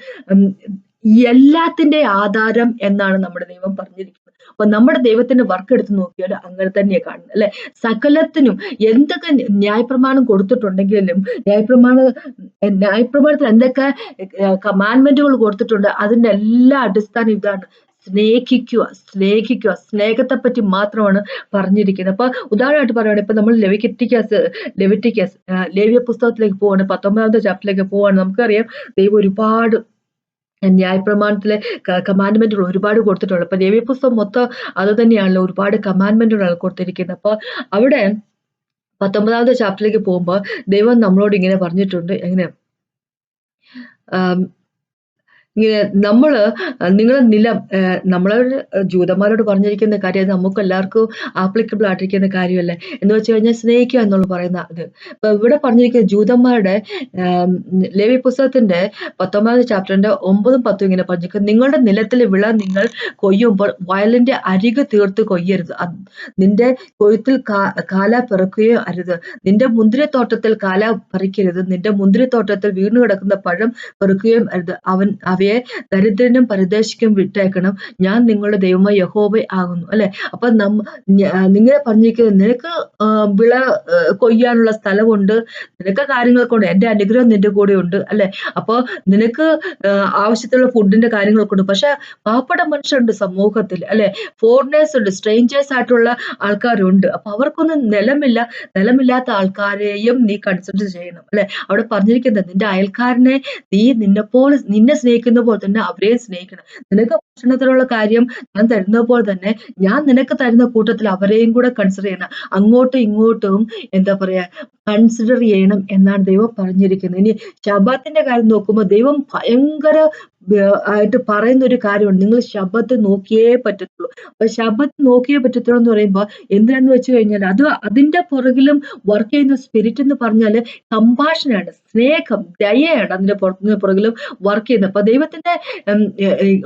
എല്ലാത്തിന്റെ ആധാരം എന്നാണ് നമ്മുടെ ദൈവം പറഞ്ഞിരിക്കുന്നത്. അപ്പൊ നമ്മുടെ ദൈവത്തിന്റെ വർക്ക് എടുത്ത് നോക്കിയാൽ അങ്ങനെ തന്നെ കാണുന്നത് അല്ലെ? സകലത്തിനും എന്തൊക്കെ ന്യായപ്രമാണം കൊടുത്തിട്ടുണ്ടെങ്കിലും ന്യായപ്രമാണ ന്യായപ്രമാണത്തിൽ എന്തൊക്കെ കമാൻമെന്റുകൾ കൊടുത്തിട്ടുണ്ട് അതിന്റെ എല്ലാ അടിസ്ഥാനം ഇതാണ്. സ്നേഹിക്കുക സ്നേഹിക്കുക സ്നേഹത്തെ പറ്റി മാത്രമാണ് പറഞ്ഞിരിക്കുന്നത്. അപ്പൊ ഉദാഹരണമായിട്ട് പറയുകയാണെങ്കിൽ ഇപ്പൊ നമ്മൾ ലെവിറ്റിക്കസ് ലെവിറ്റിക്കാസ് ലേവ്യ പുസ്തകത്തിലേക്ക് പോവാണ് പത്തൊമ്പതാമത്തെ ചാപ്റ്ററിലേക്ക് പോവാണ് നമുക്കറിയാം ദൈവം ഒരുപാട് ന്യായപ്രമാണത്തിലെ കമാൻഡ്മെന്റുകൾ ഒരുപാട് കൊടുത്തിട്ടുണ്ട് അപ്പൊ ദേവീപുസ്തകം മൊത്തം അത് തന്നെയാണല്ലോ ഒരുപാട് കമാൻഡ്മെന്റുകൾ കൊടുത്തിരിക്കുന്നത്. അപ്പോൾ അവിടെ പത്തൊമ്പതാമത്തെ ചാപ്റ്ററിലേക്ക് പോകുമ്പോൾ ദൈവം നമ്മളോട് ഇങ്ങനെ പറഞ്ഞിട്ടുണ്ട്. എങ്ങനെ? ഇങ്ങനെ നമ്മൾ നിങ്ങൾ നിലം നമ്മളോട് ജൂതന്മാരോട് പറഞ്ഞിരിക്കുന്ന കാര്യം നമുക്ക് എല്ലാവർക്കും ആപ്ലിക്കബിൾ ആയിട്ടിരിക്കുന്ന കാര്യമല്ലേ? എന്ന് വെച്ച് കഴിഞ്ഞാൽ സ്നേഹിക്കുക എന്നുള്ള പറയുന്ന ഇത്. ഇപ്പൊ ഇവിടെ പറഞ്ഞിരിക്കുന്ന ജൂതന്മാരുടെ ലേവി പുസ്തകത്തിന്റെ പത്തൊമ്പതാം ചാപ്റ്ററിന്റെ ഒമ്പതും പത്തും ഇങ്ങനെ പറഞ്ഞിരിക്കുന്നത് നിങ്ങളുടെ നിലത്തിലെ വിള നിങ്ങൾ കൊയ്യുമ്പോൾ വയലിന്റെ അരികെ തീർത്ത് കൊയ്യരുത്. നിന്റെ കൊയ്ത്തിൽ കാല പിറക്കുകയോ അരുത്. നിന്റെ മുന്തിരിത്തോട്ടത്തിൽ കാല പറിക്കരുത്. നിന്റെ മുന്തിരിത്തോട്ടത്തിൽ വീണു കിടക്കുന്ന പഴം പെറുക്കുകയും അരുത്. അവൻ അവ അവയെ ദരിദ്രനും പരദേശിക്കും വിട്ടേക്കണം. ഞാൻ നിങ്ങളുടെ ദൈവമായ യഹോബ ആകുന്നു. അല്ലെ? അപ്പൊ നമ്മ നിങ്ങളെ പറഞ്ഞിരിക്കുന്നത് നിനക്ക് വിള കൊയ്യാനുള്ള സ്ഥലമുണ്ട്. നിനക്ക് കാര്യങ്ങളൊക്കെ ഉണ്ട്. എന്റെ അനുഗ്രഹം നിന്റെ കൂടെ ഉണ്ട്. അല്ലെ? അപ്പൊ നിനക്ക് ആവശ്യത്തിലുള്ള ഫുഡിന്റെ കാര്യങ്ങളൊക്കെ ഉണ്ട്. പക്ഷെ പാവപ്പെട്ട മനുഷ്യരുണ്ട് സമൂഹത്തിൽ. അല്ലെ? ഫോറിനേഴ്സ് ഉണ്ട്. സ്ട്രേഞ്ചേഴ്സ് ആയിട്ടുള്ള ആൾക്കാരുണ്ട്. അപ്പൊ അവർക്കൊന്നും നിലമില്ല. നിലമില്ലാത്ത ആൾക്കാരെയും നീ കൺസിഡർ ചെയ്യണം. അല്ലെ? അവിടെ പറഞ്ഞിരിക്കുന്നത് നിന്റെ അയൽക്കാരനെ നീ നിന്നെ പോലെ നിന്നെ സ്നേഹിക്കുന്ന സ്നേഹിക്കുന്ന പോലെ തന്നെ അവരെയും സ്നേഹിക്കണം. നിനക്ക് ഭക്ഷണത്തിനുള്ള കാര്യം ഞാൻ തരുന്ന പോലെ തന്നെ ഞാൻ നിനക്ക് തരുന്ന കൂട്ടത്തിൽ അവരെയും കൂടെ കൺസിഡർ ചെയ്യണം. അങ്ങോട്ടും ഇങ്ങോട്ടും എന്താ പറയാ കൺസിഡർ ചെയ്യണം എന്നാണ് ദൈവം പറഞ്ഞിരിക്കുന്നത്. ഇനി ശബത്തിന്റെ കാര്യം നോക്കുമ്പോൾ ദൈവം ഭയങ്കര ആയിട്ട് പറയുന്ന ഒരു കാര്യമാണ്. നിങ്ങൾ ശബത്ത് നോക്കിയേ പറ്റത്തുള്ളൂ. അപ്പൊ ശബത്ത് നോക്കിയേ പറ്റത്തുള്ളൂ എന്ന് പറയുമ്പോൾ എന്തിനാന്ന് വെച്ച് കഴിഞ്ഞാൽ അത് അതിന്റെ പുറകിലും വർക്ക് ചെയ്യുന്ന സ്പിരിറ്റ് എന്ന് പറഞ്ഞാൽ സംഭാഷണമാണ് സ്നേഹം ദയയാണ് അതിന്റെ പുറത്തുനിന്ന് പുറകിലും വർക്ക് ചെയ്യുന്നത്. അപ്പൊ ദൈവത്തിന്റെ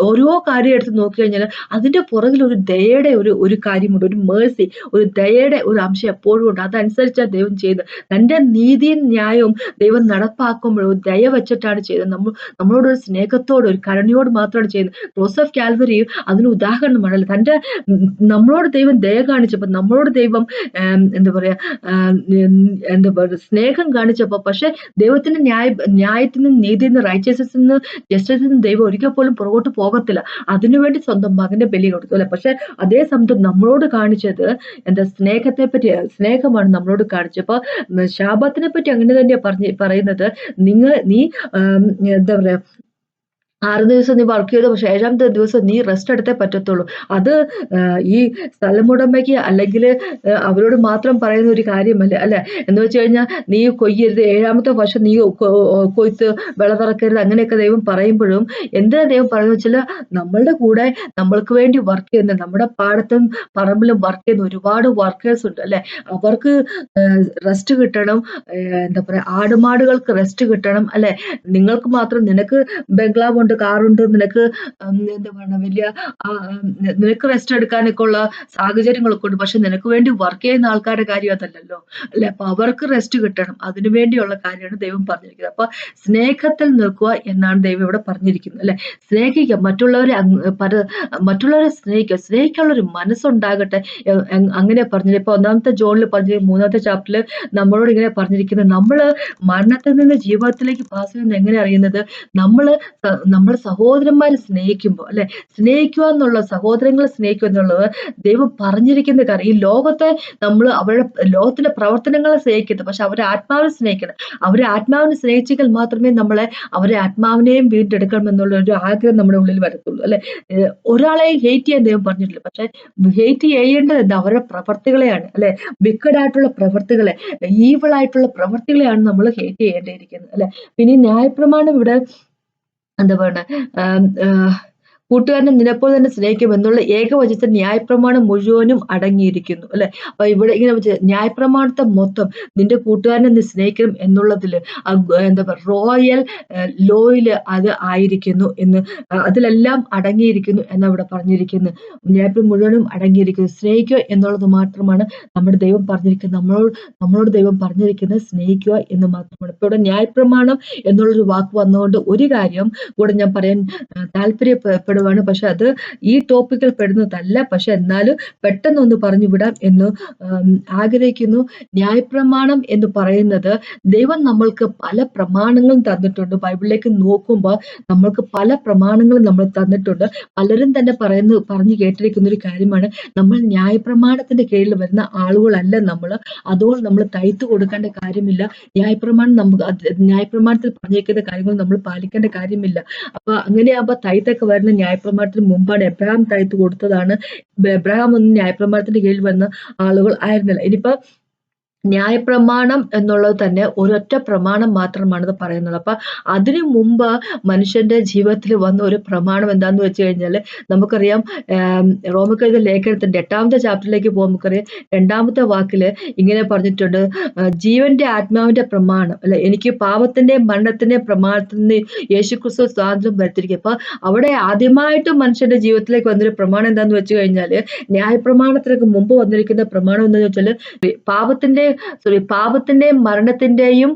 ഓരോ കാര്യം എടുത്ത് നോക്കി കഴിഞ്ഞാൽ അതിന്റെ പുറകിൽ ഒരു ദയയുടെ ഒരു ഒരു കാര്യമുണ്ട് ഒരു മേഴ്സി ഒരു ദയയുടെ ഒരു അംശം എപ്പോഴും ഉണ്ട്. അതനുസരിച്ചാണ് ദൈവം ചെയ്യുന്നത്. തന്റെ നീതിയും ന്യായവും ദൈവം നടപ്പാക്കുമ്പോഴും ദയ വെച്ചിട്ടാണ് ചെയ്തത് നമ്മൾ നമ്മളോട് ഒരു സ്നേഹത്തോട് ഒരു കരുണയോട് മാത്രമാണ് ചെയ്യുന്നത്. ജോസഫ് കാൽവരി അതിന് ഉദാഹരണമാണല്ലോ തന്റെ നമ്മളോട് ദൈവം ദയ കാണിച്ചപ്പോൾ നമ്മളോട് ദൈവം എന്താ പറയാ എന്താ പറയുക സ്നേഹം കാണിച്ചപ്പോൾ പക്ഷെ ദൈവത്തിന്റെ ന്യായ ന്യായത്തിൽ നിന്ന് നീതിയിൽ നിന്ന് റൈച്ചസിൽ നിന്ന് ജസ്റ്റിസിൽ നിന്ന് ദൈവം ഒരിക്കൽ പോലും പുറകോട്ട് പോകത്തില്ല. അതിനുവേണ്ടി സ്വന്തം മകന്റെ ബലി കൊടുത്തു അല്ലെ? പക്ഷെ അതേ സമയത്ത് നമ്മളോട് കാണിച്ചത് എന്താ സ്നേഹത്തെ പറ്റി സ്നേഹമാണ് നമ്മളോട് കാണിച്ചത്. അപ്പൊ ശാപത്തിനെ പറ്റി അങ്ങനെ തന്നെയാ പറഞ്ഞ് പറയുന്നത്. നിങ്ങൾ നീ എന്താ പറയാ ആറ് ദിവസം നീ വർക്ക് ചെയ്തു പക്ഷെ ഏഴാമത്തെ ദിവസം നീ റെസ്റ്റ് എടുത്തേ പറ്റത്തുള്ളൂ. അത് ഈ സ്ഥലമുടമയ്ക്ക് അല്ലെങ്കിൽ അവരോട് മാത്രം പറയുന്ന ഒരു കാര്യമല്ല അല്ലേ? എന്ന് വെച്ച് കഴിഞ്ഞാൽ നീ കൊയ്യരുത് ഏഴാമത്തെ വർഷം നീ കൊയ്ത്ത് വിളവിറക്കരുത് അങ്ങനെയൊക്കെ ദൈവം പറയുമ്പോഴും എന്തിനാ ദൈവം പറയുന്നത് വെച്ചാൽ നമ്മളുടെ കൂടെ നമ്മൾക്ക് വേണ്ടി വർക്ക് ചെയ്യുന്ന നമ്മുടെ പാടത്തും പറമ്പിലും വർക്ക് ചെയ്യുന്ന ഒരുപാട് വർക്കേഴ്സ് ഉണ്ട് അല്ലെ? അവർക്ക് റെസ്റ്റ് കിട്ടണം എന്താ പറയാ ആടുമാടുകൾക്ക് റെസ്റ്റ് കിട്ടണം അല്ലെ? നിങ്ങൾക്ക് മാത്രം നിനക്ക് ബംഗ്ലാവ് ഉണ്ട് കാറുണ്ട് നിനക്ക് എന്താ പറയുക വലിയ നിനക്ക് റെസ്റ്റ് എടുക്കാനൊക്കെ ഉള്ള സാഹചര്യങ്ങളൊക്കെ ഉണ്ട്. പക്ഷെ നിനക്ക് വേണ്ടി വർക്ക് ചെയ്യുന്ന ആൾക്കാരുടെ കാര്യം അതല്ലല്ലോ. അല്ലെ? അപ്പൊ അവർക്ക് റെസ്റ്റ് കിട്ടണം. അതിനു വേണ്ടിയുള്ള കാര്യമാണ് ദൈവം പറഞ്ഞിരിക്കുന്നത്. അപ്പൊ സ്നേഹത്തിൽ നിൽക്കുക എന്നാണ് ദൈവം ഇവിടെ പറഞ്ഞിരിക്കുന്നത്. അല്ലെ? സ്നേഹിക്കുക. മറ്റുള്ളവരെ പര മറ്റുള്ളവരെ സ്നേഹിക്കുക. സ്നേഹിക്കാനുള്ള ഒരു മനസ്സുണ്ടാകട്ടെ. അങ്ങനെ പറഞ്ഞില്ല? ഇപ്പൊ ഒന്നാമത്തെ ജോണിൽ പറഞ്ഞ മൂന്നാമത്തെ ചാപ്റ്ററിൽ നമ്മളോട് ഇങ്ങനെ പറഞ്ഞിരിക്കുന്നത് നമ്മൾ മരണത്തിൽ നിന്ന് ജീവിതത്തിലേക്ക് പാസ് ചെയ്യുന്നത് എങ്ങനെ അറിയുന്നത്? നമ്മൾ നമ്മൾ സഹോദരന്മാരെ സ്നേഹിക്കുമ്പോൾ അല്ലെ? സ്നേഹിക്കുക എന്നുള്ള സഹോദരങ്ങളെ സ്നേഹിക്കുക എന്നുള്ളത് ദൈവം പറഞ്ഞിരിക്കുന്ന കാര്യം. ഈ ലോകത്തെ നമ്മൾ അവരുടെ ലോകത്തിന്റെ പ്രവർത്തനങ്ങളെ സ്നേഹിക്കുന്നത് പക്ഷെ അവരെ ആത്മാവിനെ സ്നേഹിക്കണം. അവരെ ആത്മാവിനെ സ്നേഹിച്ചെങ്കിൽ മാത്രമേ നമ്മളെ അവരെ ആത്മാവിനെയും വീണ്ടെടുക്കണം എന്നുള്ള ഒരു ആഗ്രഹം നമ്മുടെ ഉള്ളിൽ വരത്തുള്ളൂ അല്ലെ? ഒരാളെ ഹേറ്റ് ചെയ്യാൻ ദൈവം പറഞ്ഞിട്ടില്ല. പക്ഷെ ഹേറ്റ് ചെയ്യേണ്ടത് എന്താ? അവരുടെ പ്രവർത്തികളെയാണ് അല്ലെ? വിക്കഡ് ആയിട്ടുള്ള പ്രവർത്തികളെ ഈവിൾ ആയിട്ടുള്ള പ്രവർത്തികളെയാണ് നമ്മൾ ഹെയ്റ്റ് ചെയ്യേണ്ടിയിരിക്കുന്നത് അല്ലെ? പിന്നെ ന്യായപ്രമാണം ഇവിടെ എന്താ പറയണേ? കൂട്ടുകാരനെ നിന്നെപ്പോലെ തന്നെ സ്നേഹിക്കും എന്നുള്ള ഏകവചനത്തിൽ ന്യായപ്രമാണം മുഴുവനും അടങ്ങിയിരിക്കുന്നു അല്ലെ? അപ്പൊ ഇവിടെ ഇങ്ങനെ ന്യായപ്രമാണത്തെ മൊത്തം നിന്റെ കൂട്ടുകാരനെ നീ സ്നേഹിക്കണം എന്നുള്ളതിൽ എന്താ പറയുക റോയൽ ലോയിൽ അത് ആയിരിക്കുന്നു എന്ന് അതിലെല്ലാം അടങ്ങിയിരിക്കുന്നു എന്നവിടെ പറഞ്ഞിരിക്കുന്നു. ന്യായപ്രം മുഴുവനും അടങ്ങിയിരിക്കുന്നു. സ്നേഹിക്കുക എന്നുള്ളത് മാത്രമാണ് നമ്മുടെ ദൈവം പറഞ്ഞിരിക്കുന്നത്. നമ്മളോട് നമ്മളോട് ദൈവം പറഞ്ഞിരിക്കുന്നത് സ്നേഹിക്കുക എന്ന് മാത്രമാണ്. ഇപ്പൊ ഇവിടെ ന്യായപ്രമാണം എന്നുള്ളൊരു വാക്ക് വന്നുകൊണ്ട് ഒരു കാര്യം കൂടെ ഞാൻ പറയാൻ താല്പര്യപ്പെടും പാടുവാണ്. പക്ഷെ അത് ഈ ടോപ്പിക്കിൽ പെടുന്നതല്ല. പക്ഷെ എന്നാലും പെട്ടെന്ന് ഒന്ന് പറഞ്ഞു വിടാം എന്ന് ആഗ്രഹിക്കുന്നു. ന്യായപ്രമാണം എന്ന് പറയുന്നത് ദൈവം നമ്മൾക്ക് പല പ്രമാണങ്ങളും തന്നിട്ടുണ്ട്. ബൈബിളിലേക്ക് നോക്കുമ്പോൾ നമ്മൾക്ക് പല പ്രമാണങ്ങളും നമ്മൾ തന്നിട്ടുണ്ട്. പലരും തന്നെ പറയുന്ന പറഞ്ഞു കേട്ടിരിക്കുന്ന ഒരു കാര്യമാണ്. നമ്മൾ ന്യായപ്രമാണത്തിന്റെ കീഴിൽ വരുന്ന ആളുകളല്ല നമ്മൾ. അതുകൊണ്ട് നമ്മൾ തയ്ത്ത് കൊടുക്കേണ്ട കാര്യമില്ല. ന്യായപ്രമാണം നമുക്ക് ന്യായപ്രമാണത്തിൽ പറഞ്ഞേക്കുന്ന കാര്യങ്ങൾ നമ്മൾ പാലിക്കേണ്ട കാര്യമില്ല. അപ്പൊ അങ്ങനെയാകുമ്പോൾ തയ്ത്തൊക്കെ വരുന്ന ന്യായപ്രമാണത്തിന് മുമ്പാണ് എബ്രഹാം തയ്ത്ത് കൊടുത്തതാണ്. എബ്രഹാം ഒന്നും ന്യായപ്രമാണത്തിന്റെ കീഴിൽ വന്ന ആളുകൾ ആയിരുന്നില്ല. ഇനിയിപ്പോ ന്യായപ്രമാണം എന്നുള്ളത് തന്നെ ഒരൊറ്റ പ്രമാണം മാത്രമാണ് ഇത് പറയുന്നത്. അപ്പൊ അതിനു മുമ്പ് മനുഷ്യന്റെ ജീവിതത്തിൽ വന്ന ഒരു പ്രമാണം എന്താന്ന് വെച്ച് കഴിഞ്ഞാൽ നമുക്കറിയാം റോമക്കരുത ലേഖനത്തിന്റെ എട്ടാമത്തെ ചാപ്റ്ററിലേക്ക് പോകുമ്പോൾ നമുക്കറിയാം രണ്ടാമത്തെ വാക്കിൽ ഇങ്ങനെ പറഞ്ഞിട്ടുണ്ട് ജീവന്റെ ആത്മാവിന്റെ പ്രമാണം അല്ലെ എനിക്ക് പാപത്തിന്റെ മരണത്തിന്റെ പ്രമാണത്തിൽ നിന്ന് യേശുക്രിസ്തു സ്വാതന്ത്ര്യം വരുത്തിരിക്കും അപ്പൊ അവിടെ ആദ്യമായിട്ട് മനുഷ്യന്റെ ജീവിതത്തിലേക്ക് വന്നൊരു പ്രമാണം എന്താന്ന് വെച്ച് കഴിഞ്ഞാൽ ന്യായപ്രമാണത്തിനൊക്കെ മുമ്പ് വന്നിരിക്കുന്ന പ്രമാണം എന്താണെന്ന് വെച്ചാൽ പാപത്തിന്റെ സോറി പാപത്തിന്റെയും മരണത്തിന്റെയും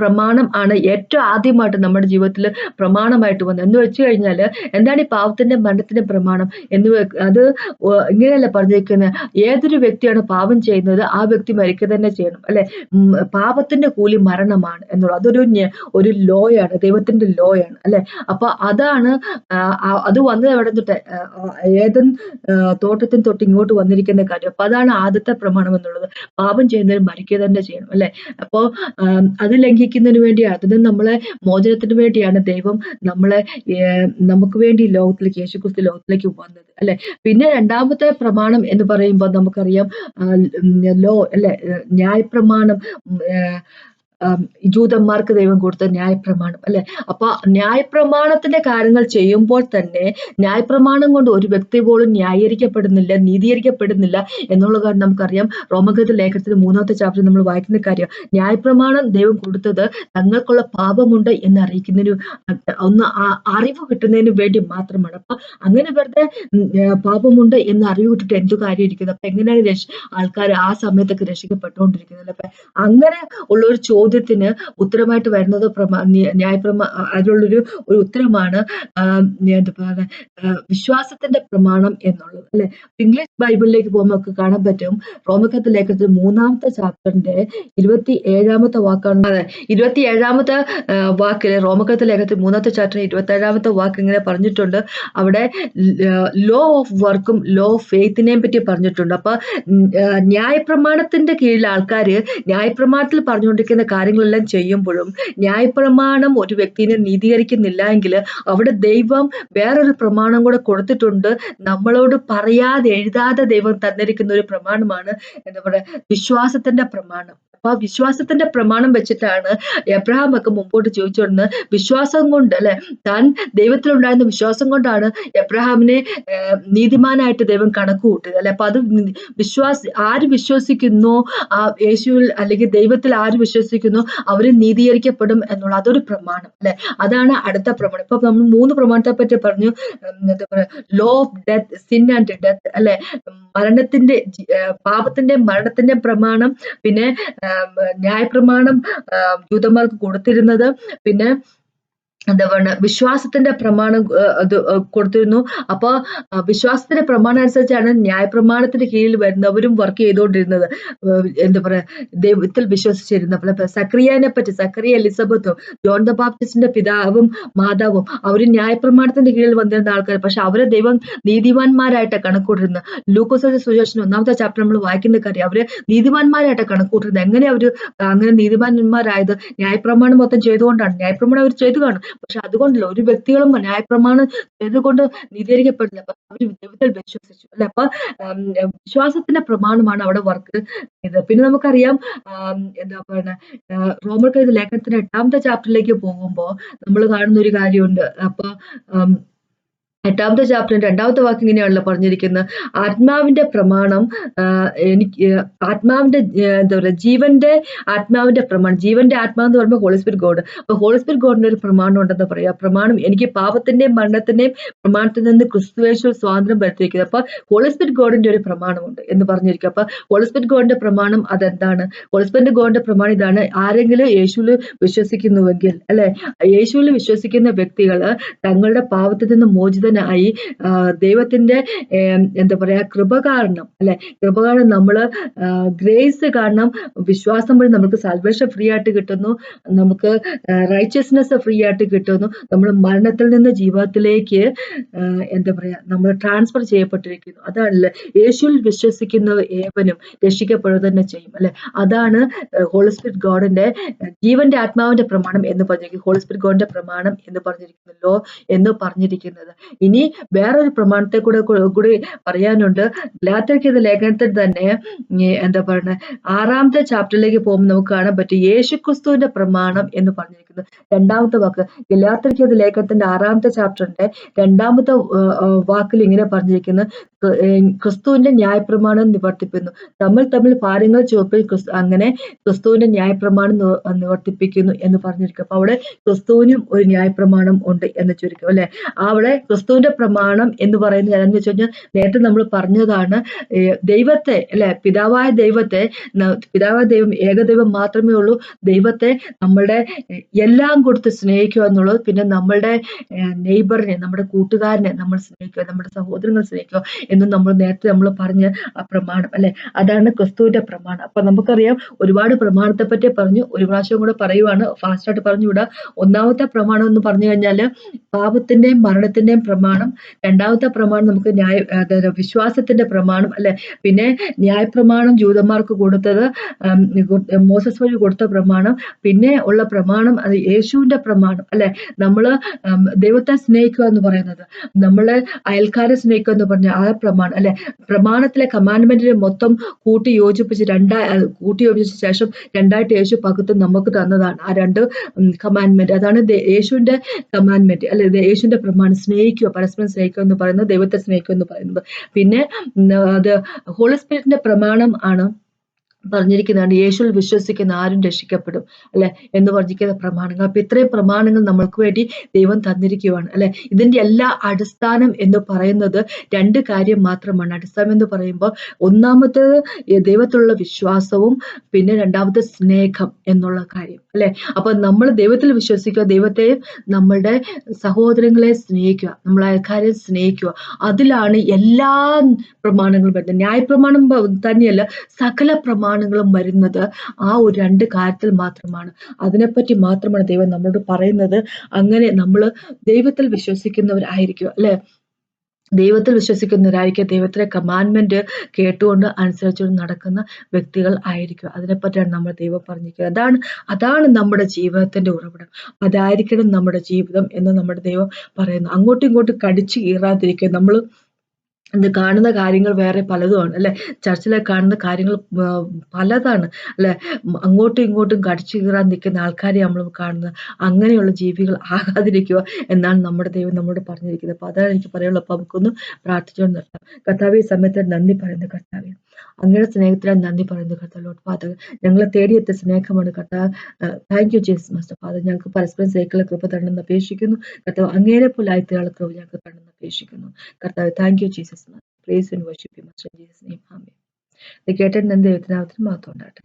പ്രമാണം ആണ് ഏറ്റവും ആദ്യമായിട്ട് നമ്മുടെ ജീവിതത്തിൽ പ്രമാണമായിട്ട് വന്നത്. എന്ന് വെച്ച് കഴിഞ്ഞാൽ എന്താണ് ഈ പാപത്തിന്റെ മരണത്തിന്റെ പ്രമാണം എന്ന് അത് ഇങ്ങനെയല്ല പറഞ്ഞിരിക്കുന്നത് ഏതൊരു വ്യക്തിയാണ് പാപം ചെയ്യുന്നത് ആ വ്യക്തി മരിക്കുക തന്നെ ചെയ്യണം അല്ലെ? പാപത്തിന്റെ കൂലി മരണമാണ് എന്നുള്ളത്. അതൊരു ഒരു ലോയാണ് ദൈവത്തിന്റെ ലോയാണ് അല്ലെ? അപ്പൊ അതാണ് അത് വന്നത് എവിടെ തൊട്ട്? ഏതൻ തോട്ടത്തിന് തൊട്ട് ഇങ്ങോട്ട് വന്നിരിക്കുന്ന കാര്യം. അപ്പൊ അതാണ് ആദ്യത്തെ പ്രമാണം എന്നുള്ളത്. പാപം പാപം ചെയ്യുന്നവർ മരിക്കുക തന്നെ ചെയ്യണം അല്ലെ? അപ്പോ അത് ലംഘിക്കുന്നതിന് വേണ്ടി അതിന് നമ്മളെ മോചനത്തിന് വേണ്ടിയാണ് ദൈവം നമ്മളെ നമുക്ക് വേണ്ടി ലോകത്തിലേക്ക് യേശുക്രിസ്തു ലോകത്തിലേക്ക് വന്നത് അല്ലെ? പിന്നെ രണ്ടാമത്തെ പ്രമാണം എന്ന് പറയുമ്പോൾ നമുക്കറിയാം ലോ അല്ലെ ന്യായപ്രമാണം ജൂതന്മാർക്ക് ദൈവം കൊടുത്ത ന്യായപ്രമാണം അല്ലെ? അപ്പൊ ന്യായപ്രമാണത്തിന്റെ കാര്യങ്ങൾ ചെയ്യുമ്പോൾ തന്നെ ന്യായപ്രമാണം കൊണ്ട് ഒരു വ്യക്തി പോലും ന്യായീകരിക്കപ്പെടുന്നില്ല നീതീകരിക്കപ്പെടുന്നില്ല എന്നുള്ള കാര്യം നമുക്കറിയാം. റോമഗത ലേഖനത്തിന് മൂന്നാമത്തെ ചാപ്റ്റർ നമ്മൾ വായിക്കുന്ന കാര്യം ന്യായപ്രമാണം ദൈവം കൊടുത്തത് തങ്ങൾക്കുള്ള പാപമുണ്ട് എന്ന് അറിയിക്കുന്നതിന് ഒന്ന് അറിവ് കിട്ടുന്നതിന് വേണ്ടി മാത്രമാണ്. അപ്പൊ അങ്ങനെ വെറുതെ പാപമുണ്ട് എന്ന് അറിവ് കിട്ടിട്ട് എന്തു കാര്യം ഇരിക്കുന്നത് അപ്പൊ എങ്ങനെയാണ് രക്ഷ ആൾക്കാർ ആ സമയത്തൊക്കെ രക്ഷിക്കപ്പെട്ടുകൊണ്ടിരിക്കുന്നത്? അപ്പൊ അങ്ങനെ ഉള്ള ഒരു ചോദ്യം ചോദ്യത്തിന് ഉത്തരമായിട്ട് വരുന്നത് പ്രമാ ന്യായപ്രമാ അതിനുള്ളൊരു ഒരു ഉത്തരമാണ് എന്താ വിശ്വാസത്തിന്റെ പ്രമാണം എന്നുള്ളത്. അല്ലെ? ഇംഗ്ലീഷ് ബൈബിളിലേക്ക് പോകുമ്പോൾ നമുക്ക് കാണാൻ പറ്റും റോമക്കത്ത് ലേഖനത്തിൽ മൂന്നാമത്തെ ചാപ്റ്ററിന്റെ ഇരുപത്തി ഏഴാമത്തെ വാക്കാണ് അതെ ഇരുപത്തി ഏഴാമത്തെ വാക്കിൽ റോമക്കത്ത് ലേഖനത്തിൽ മൂന്നാമത്തെ ചാപ്റ്ററിന് ഇരുപത്തി ഏഴാമത്തെ വാക്ക് ഇങ്ങനെ പറഞ്ഞിട്ടുണ്ട്. അവിടെ ലോ ഓഫ് വർക്കും ലോ ഓഫ് ഫെയ്ത്തിനെയും പറ്റി പറഞ്ഞിട്ടുണ്ട്. അപ്പൊ ന്യായപ്രമാണത്തിന്റെ കീഴിൽ ആൾക്കാർ ന്യായപ്രമാണത്തിൽ പറഞ്ഞുകൊണ്ടിരിക്കുന്ന കാര്യങ്ങളെല്ലാം ചെയ്യുമ്പോഴും ന്യായപ്രമാണം ഒരു വ്യക്തിനെ നീതീകരിക്കുന്നില്ല എങ്കിൽ അവിടെ ദൈവം വേറൊരു പ്രമാണം കൂടെ കൊടുത്തിട്ടുണ്ട്. നമ്മളോട് പറയാതെ എഴുതാതെ ദൈവം തന്നിരിക്കുന്ന ഒരു പ്രമാണമാണ് എന്താ പറയുക വിശ്വാസത്തിന്റെ പ്രമാണം. അപ്പൊ ആ വിശ്വാസത്തിന്റെ പ്രമാണം വെച്ചിട്ടാണ് എബ്രഹാം ഒക്കെ മുമ്പോട്ട് ചോദിച്ചുകൊണ്ട് വിശ്വാസം കൊണ്ട് അല്ലെ? താൻ ദൈവത്തിലുണ്ടായിരുന്ന വിശ്വാസം കൊണ്ടാണ് എബ്രഹാമിനെ നീതിമാനായിട്ട് ദൈവം കണക്ക് കൂട്ടിയത് അല്ലെ? അപ്പൊ അത് വിശ്വാസ ആര് വിശ്വസിക്കുന്നു? ആ യേശുവിൽ അല്ലെങ്കിൽ ദൈവത്തിൽ ആര് വിശ്വസിക്കുന്നു? അവർ നീതീകരിക്കപ്പെടും എന്നുള്ള അതൊരു പ്രമാണം അല്ലെ? അതാണ് അടുത്ത പ്രമാണം. ഇപ്പൊ നമ്മൾ മൂന്ന് പ്രമാണത്തെ പറ്റി പറഞ്ഞു. എന്താ പറയുക law of death sin and death അല്ലെ? മരണത്തിന്റെ പാപത്തിന്റെ മരണത്തിന്റെ പ്രമാണം പിന്നെ ന്യായപ്രമാണം ജൂതന്മാർക്ക് കൊടുത്തിരുന്നത്. പിന്നെ എന്താ പറയുക വിശ്വാസത്തിന്റെ പ്രമാണം അത് കൊടുത്തിരുന്നു. അപ്പോൾ വിശ്വാസത്തിന്റെ പ്രമാണം അനുസരിച്ചാണ് ന്യായപ്രമാണത്തിന്റെ കീഴിൽ വരുന്നവരും വർക്ക് ചെയ്തുകൊണ്ടിരുന്നത്. എന്താ പറയാ ദൈവത്തിൽ വിശ്വസിച്ചിരുന്ന സക്രിയനെ പറ്റി സക്രിയ എലിസബത്തും ജോൺ ദ ബാപ്റ്റിസ്റ്റിന്റെ പിതാവും മാതാവും അവർ ന്യായപ്രമാണത്തിന്റെ കീഴിൽ വന്നിരുന്ന ആൾക്കാർ. പക്ഷെ അവരെ ദൈവം നീതിമാന്മാരായിട്ട് കണക്കൂട്ടിരുന്നത് ലൂക്കോസിന്റെ സുശേഷൻ ഒന്നാമത്തെ ചാപ്റ്റർ നമ്മൾ വായിക്കുന്ന കാര്യം അവരെ നീതിമാന്മാരായിട്ട് കണക്കൂട്ടിരുന്നത് എങ്ങനെ അവർ അങ്ങനെ നീതിമാന്മാരായത് ന്യായപ്രമാണം മൊത്തം ചെയ്തുകൊണ്ടാണ്. ന്യായപ്രമാണം അവർ ചെയ്തു കാണും. പക്ഷെ അതുകൊണ്ടല്ല ഒരു വ്യക്തികളും ന്യായപ്രമാണം ചെയ്തുകൊണ്ട് നീതീകരിക്കപ്പെടില്ല അപ്പൊ അവർ ദൈവത്തിൽ വിശ്വസിച്ചു. അല്ലെ? അപ്പൊ വിശ്വാസത്തിന്റെ പ്രമാണമാണ് അവിടെ വർക്ക് ചെയ്തത്. പിന്നെ നമുക്കറിയാം എന്താ പറയുക റോമർ കഴിഞ്ഞ ലേഖനത്തിന്റെ എട്ടാമത്തെ ചാപ്റ്ററിലേക്ക് പോകുമ്പോൾ നമ്മൾ കാണുന്ന ഒരു കാര്യമുണ്ട്. അപ്പൊ എട്ടാമത്തെ ചാപ്റ്ററിൽ രണ്ടാമത്തെ വാക്ക് ഇങ്ങനെയാണല്ലോ പറഞ്ഞിരിക്കുന്നത്. ആത്മാവിന്റെ പ്രമാണം എനിക്ക് ആത്മാവിന്റെ എന്താ പറയുക ജീവന്റെ ആത്മാവിന്റെ പ്രമാണം ജീവന്റെ ആത്മാവ് എന്ന് പറയുമ്പോൾ ഹോളിസ്പിരിറ്റ് ഗോഡ് അപ്പൊ ഹോളിസ്പിരിറ്റ് ഗോഡിന് ഒരു പ്രമാണം ഉണ്ടെന്ന് പറയാം. പ്രമാണം എനിക്ക് പാപത്തിന്റെയും മരണത്തിന്റെയും പ്രമാണത്തിൽ നിന്ന് ക്രിസ്തുവേശ്വർ സ്വാതന്ത്ര്യം വരുത്തിയിരിക്കുന്നത് അപ്പൊ ഹോളിസ്പിരിറ്റ് ഗോഡിന്റെ ഒരു പ്രമാണമുണ്ട് എന്ന് പറഞ്ഞിരിക്കും അപ്പൊ ഹോളിസ്പിരിറ്റ് ഗോഡിന്റെ പ്രമാണം അതെന്താണ്? ഹോളിസ്പിരിറ്റ് ഗോഡിന്റെ പ്രമാണം ഇതാണ്. ആരെങ്കിലും യേശുവിൽ വിശ്വസിക്കുന്നുവെങ്കിൽ അല്ലെ? യേശുവിൽ വിശ്വസിക്കുന്ന വ്യക്തികൾ തങ്ങളുടെ പാപത്തിൽ നിന്ന് മോചിത പരിശുദ്ധനായി ദൈവത്തിന്റെ എന്താ പറയുക കൃപ കാരണം അല്ലെ? കൃപ കാരണം നമ്മൾ ഗ്രേസ് കാരണം വിശ്വാസം വഴി നമുക്ക് സാൽവേഷൻ ഫ്രീ ആയിട്ട് കിട്ടുന്നു. നമുക്ക് റൈച്ചസ്നെസ് ഫ്രീ ആയിട്ട് കിട്ടുന്നു. നമ്മൾ മരണത്തിൽ നിന്ന് ജീവിതത്തിലേക്ക് എന്താ പറയുക നമ്മൾ ട്രാൻസ്ഫർ ചെയ്യപ്പെട്ടിരിക്കുന്നു. അതാണല്ലേ യേശുവിൽ വിശ്വസിക്കുന്ന ഏവനും രക്ഷിക്കപ്പെടുക തന്നെ ചെയ്യും അല്ലെ? അതാണ് ഹോളിസ്പിരിറ്റ് ഗോഡിന്റെ ജീവന്റെ ആത്മാവിന്റെ പ്രമാണം എന്ന് പറഞ്ഞിരിക്കുന്നത് ഹോളിസ്പിരിറ്റ് ഗോഡിന്റെ പ്രമാണം എന്ന് പറഞ്ഞിരിക്കുന്നല്ലോ എന്ന് പറഞ്ഞിരിക്കുന്നത്. ഇനി വേറൊരു പ്രമാണത്തെ കൂടെ കൂടി പറയാനുണ്ട്. ഗലാത്യർക്കെതിരെ ലേഖനത്തിൽ തന്നെ എന്താ പറയുന്നത് ആറാമത്തെ ചാപ്റ്ററിലേക്ക് പോകുമ്പോൾ നമുക്ക് കാണാൻ പറ്റും യേശുക്രിസ്തുവിന്റെ പ്രമാണം എന്ന് പറഞ്ഞിരിക്കുന്നത് രണ്ടാമത്തെ വാക്ക് ഗലാത്യർക്കെതിരെ ലേഖനത്തിന്റെ ആറാമത്തെ ചാപ്റ്ററിന്റെ രണ്ടാമത്തെ വാക്കിൽ ഇങ്ങനെ പറഞ്ഞിരിക്കുന്നത് ക്രിസ്തുവിന്റെ ന്യായപ്രമാണം നിവർത്തിപ്പിക്കുന്നു. തമ്മിൽ തമ്മിൽ പാരങ്ങൾ ചുവപ്പിൽ അങ്ങനെ ക്രിസ്തുവിന്റെ ന്യായപ്രമാണം നിവർത്തിപ്പിക്കുന്നു എന്ന് പറഞ്ഞിരിക്കും അപ്പൊ അവിടെ ക്രിസ്തുവിനും ഒരു ന്യായപ്രമാണം ഉണ്ട് എന്ന് ചുരുക്കം അല്ലെ? അവിടെ ക്രിസ്തുവിന്റെ പ്രമാണം എന്ന് പറയുന്നത് എന്താന്ന് വെച്ച് കഴിഞ്ഞാൽ നേരത്തെ നമ്മൾ പറഞ്ഞതാണ് ദൈവത്തെ അല്ലെ പിതാവായ ദൈവത്തെ പിതാവായ ദൈവം ഏകദൈവം മാത്രമേ ഉള്ളൂ. ദൈവത്തെ നമ്മളുടെ എല്ലാം കൊടുത്ത് സ്നേഹിക്കുക എന്നുള്ളത് പിന്നെ നമ്മളുടെ നെയ്ബറിനെ നമ്മുടെ കൂട്ടുകാരനെ നമ്മൾ സ്നേഹിക്കുക നമ്മുടെ സഹോദരങ്ങൾ സ്നേഹിക്കുക എന്ന് നമ്മൾ നേരത്തെ നമ്മൾ പറഞ്ഞ ആ പ്രമാണം അല്ലെ? അതാണ് ക്രിസ്തുവിന്റെ പ്രമാണം. അപ്പൊ നമുക്കറിയാം ഒരുപാട് പ്രമാണത്തെ പറ്റി പറഞ്ഞു. ഒരു പ്രാവശ്യം കൂടെ പറയുവാണ് ഫാസ്റ്റായിട്ട് പറഞ്ഞുവിടുക ഒന്നാമത്തെ പ്രമാണം എന്ന് പറഞ്ഞു കഴിഞ്ഞാൽ പാപത്തിന്റെയും മരണത്തിന്റെയും പ്രമാണം രണ്ടാമത്തെ പ്രമാണം നമുക്ക് ന്യായ വിശ്വാസത്തിന്റെ പ്രമാണം അല്ലെ? പിന്നെ ന്യായപ്രമാണം ജൂതന്മാർക്ക് കൊടുത്തത് മോസസ് വഴി കൊടുത്ത പ്രമാണം പിന്നെ ഉള്ള പ്രമാണം അത് യേശുവിന്റെ പ്രമാണം അല്ലെ? നമ്മൾ ദൈവത്തെ സ്നേഹിക്കുക എന്ന് പറയുന്നത്. നമ്മളെ അയൽക്കാരെ സ്നേഹിക്കുക എന്ന് പറഞ്ഞ ആ പ്രമാണം അല്ലെ? പ്രമാണത്തിലെ കമാൻഡ്മെന്റിനെ മൊത്തം കൂട്ടി യോജിപ്പിച്ച് രണ്ടാ കൂട്ടി യോജിച്ച ശേഷം രണ്ടായിട്ട് യേശു പകുത്ത് നമുക്ക് തന്നതാണ്. ആ രണ്ട് കമാൻഡ്മെന്റ്. അതാണ് യേശുവിന്റെ കമാൻഡ്മെന്റ് അല്ലെ? യേശുവിന്റെ പ്രമാണം സ്നേഹിക്കുക. പരസ്പരം സ്നേഹിക്കുക എന്ന് പറയുന്നത് ദൈവത്തെ സ്നേഹിക്കുക എന്ന് പറയുന്നത്. പിന്നെ അത് ഹോളി സ്പിരിറ്റിന്റെ പ്രമാണം ആണ്. പറഞ്ഞിരിക്കുന്നതാണ് യേശുവിൽ വിശ്വസിക്കുന്ന ആരും രക്ഷിക്കപ്പെടും അല്ലെ? എന്ന് പറഞ്ഞിരിക്കുന്ന പ്രമാണങ്ങൾ. അപ്പൊ ഇത്രയും പ്രമാണങ്ങൾ നമ്മൾക്ക് വേണ്ടി ദൈവം തന്നിരിക്കുകയാണ് അല്ലെ? ഇതിന്റെ എല്ലാ അടിസ്ഥാനം എന്ന് പറയുന്നത് രണ്ട് കാര്യം മാത്രമാണ്. അടിസ്ഥാനം എന്ന് പറയുമ്പോൾ ഒന്നാമത്തേത് ദൈവത്തിലുള്ള വിശ്വാസവും പിന്നെ രണ്ടാമത്തെ സ്നേഹം എന്നുള്ള കാര്യം അല്ലെ? അപ്പൊ നമ്മൾ ദൈവത്തിൽ വിശ്വസിക്കുക ദൈവത്തെയും നമ്മളുടെ സഹോദരങ്ങളെ സ്നേഹിക്കുക നമ്മളെ അയൽക്കാരെ സ്നേഹിക്കുക. അതിലാണ് എല്ലാ പ്രമാണങ്ങളും വരുന്നത്. ന്യായപ്രമാണം തന്നെയല്ല സകല പ്രമാണം പ്രമാണങ്ങളും വരുന്നത് ആ ഒരു രണ്ട് കാര്യത്തിൽ മാത്രമാണ്. അതിനെപ്പറ്റി മാത്രമാണ് ദൈവം നമ്മളോട് പറയുന്നത്. അങ്ങനെ നമ്മൾ ദൈവത്തിൽ വിശ്വസിക്കുന്നവരായിരിക്കും അല്ലെ? ദൈവത്തിൽ വിശ്വസിക്കുന്നവരായിരിക്കും ദൈവത്തിലെ കമാൻമെന്റ് കേട്ടുകൊണ്ട് അനുസരിച്ചുകൊണ്ട് നടക്കുന്ന വ്യക്തികൾ ആയിരിക്കും അതിനെപ്പറ്റിയാണ് നമ്മൾ ദൈവം പറഞ്ഞിരിക്കുന്നത് അതാണ് അതാണ് നമ്മുടെ ജീവിതത്തിന്റെ ഉറവിടം. അതായിരിക്കണം നമ്മുടെ ജീവിതം എന്ന് നമ്മുടെ ദൈവം പറയുന്നു. അങ്ങോട്ടും ഇങ്ങോട്ടും കടിച്ചു കീറാതിരിക്കുക. നമ്മൾ ഇന്ന് കാണുന്ന കാര്യങ്ങൾ വേറെ പലതുമാണ് അല്ലെ? ചർച്ചിലെ കാണുന്ന കാര്യങ്ങൾ പലതാണ് അല്ലെ? അങ്ങോട്ടും ഇങ്ങോട്ടും കടിച്ചു കീറാൻ നിൽക്കുന്ന ആൾക്കാരെ നമ്മൾ കാണുന്നത്. അങ്ങനെയുള്ള ജീവികൾ ആകാതിരിക്കുക എന്നാണ് നമ്മുടെ ദൈവം നമ്മോട് പറഞ്ഞിരിക്കുന്നത്. അപ്പൊ അതാണ് എനിക്ക് പറയുള്ളൂ അപ്പൊ നമുക്കൊന്ന് പ്രാർത്ഥിച്ചുകൊണ്ട് നിർത്താം. കർത്താവ് സമയത്ത് നന്ദി പറയുന്നത് കർത്താവെ. അങ്ങയുടെ സ്നേഹത്തിനായി നന്ദി പറയുന്നു കർത്താവ് ഫാദർ ഞങ്ങളെ തേടിയെത്തിയ സ്നേഹമാണ് കർത്താവ് thank you Jesus master father ഞങ്ങൾക്ക് പരസ്പരം സൈക്കിളെ കൃപ തരണമെന്ന് അപേക്ഷിക്കുന്നു. കർത്താവ് അങ്ങേരെ പോലെ ആയിത്തീരാനുള്ള കൃപ ഞങ്ങൾക്ക് തരണമെന്ന് അപേക്ഷിക്കുന്നു. കർത്താവ് thank you Jesus praise and worship you master Jesus name ആമേൻ ഇത് കേട്ടിട്ട് ദൈവത്തിനാവത്തിന് മാത്രം ഉണ്ടാകട്ടെ.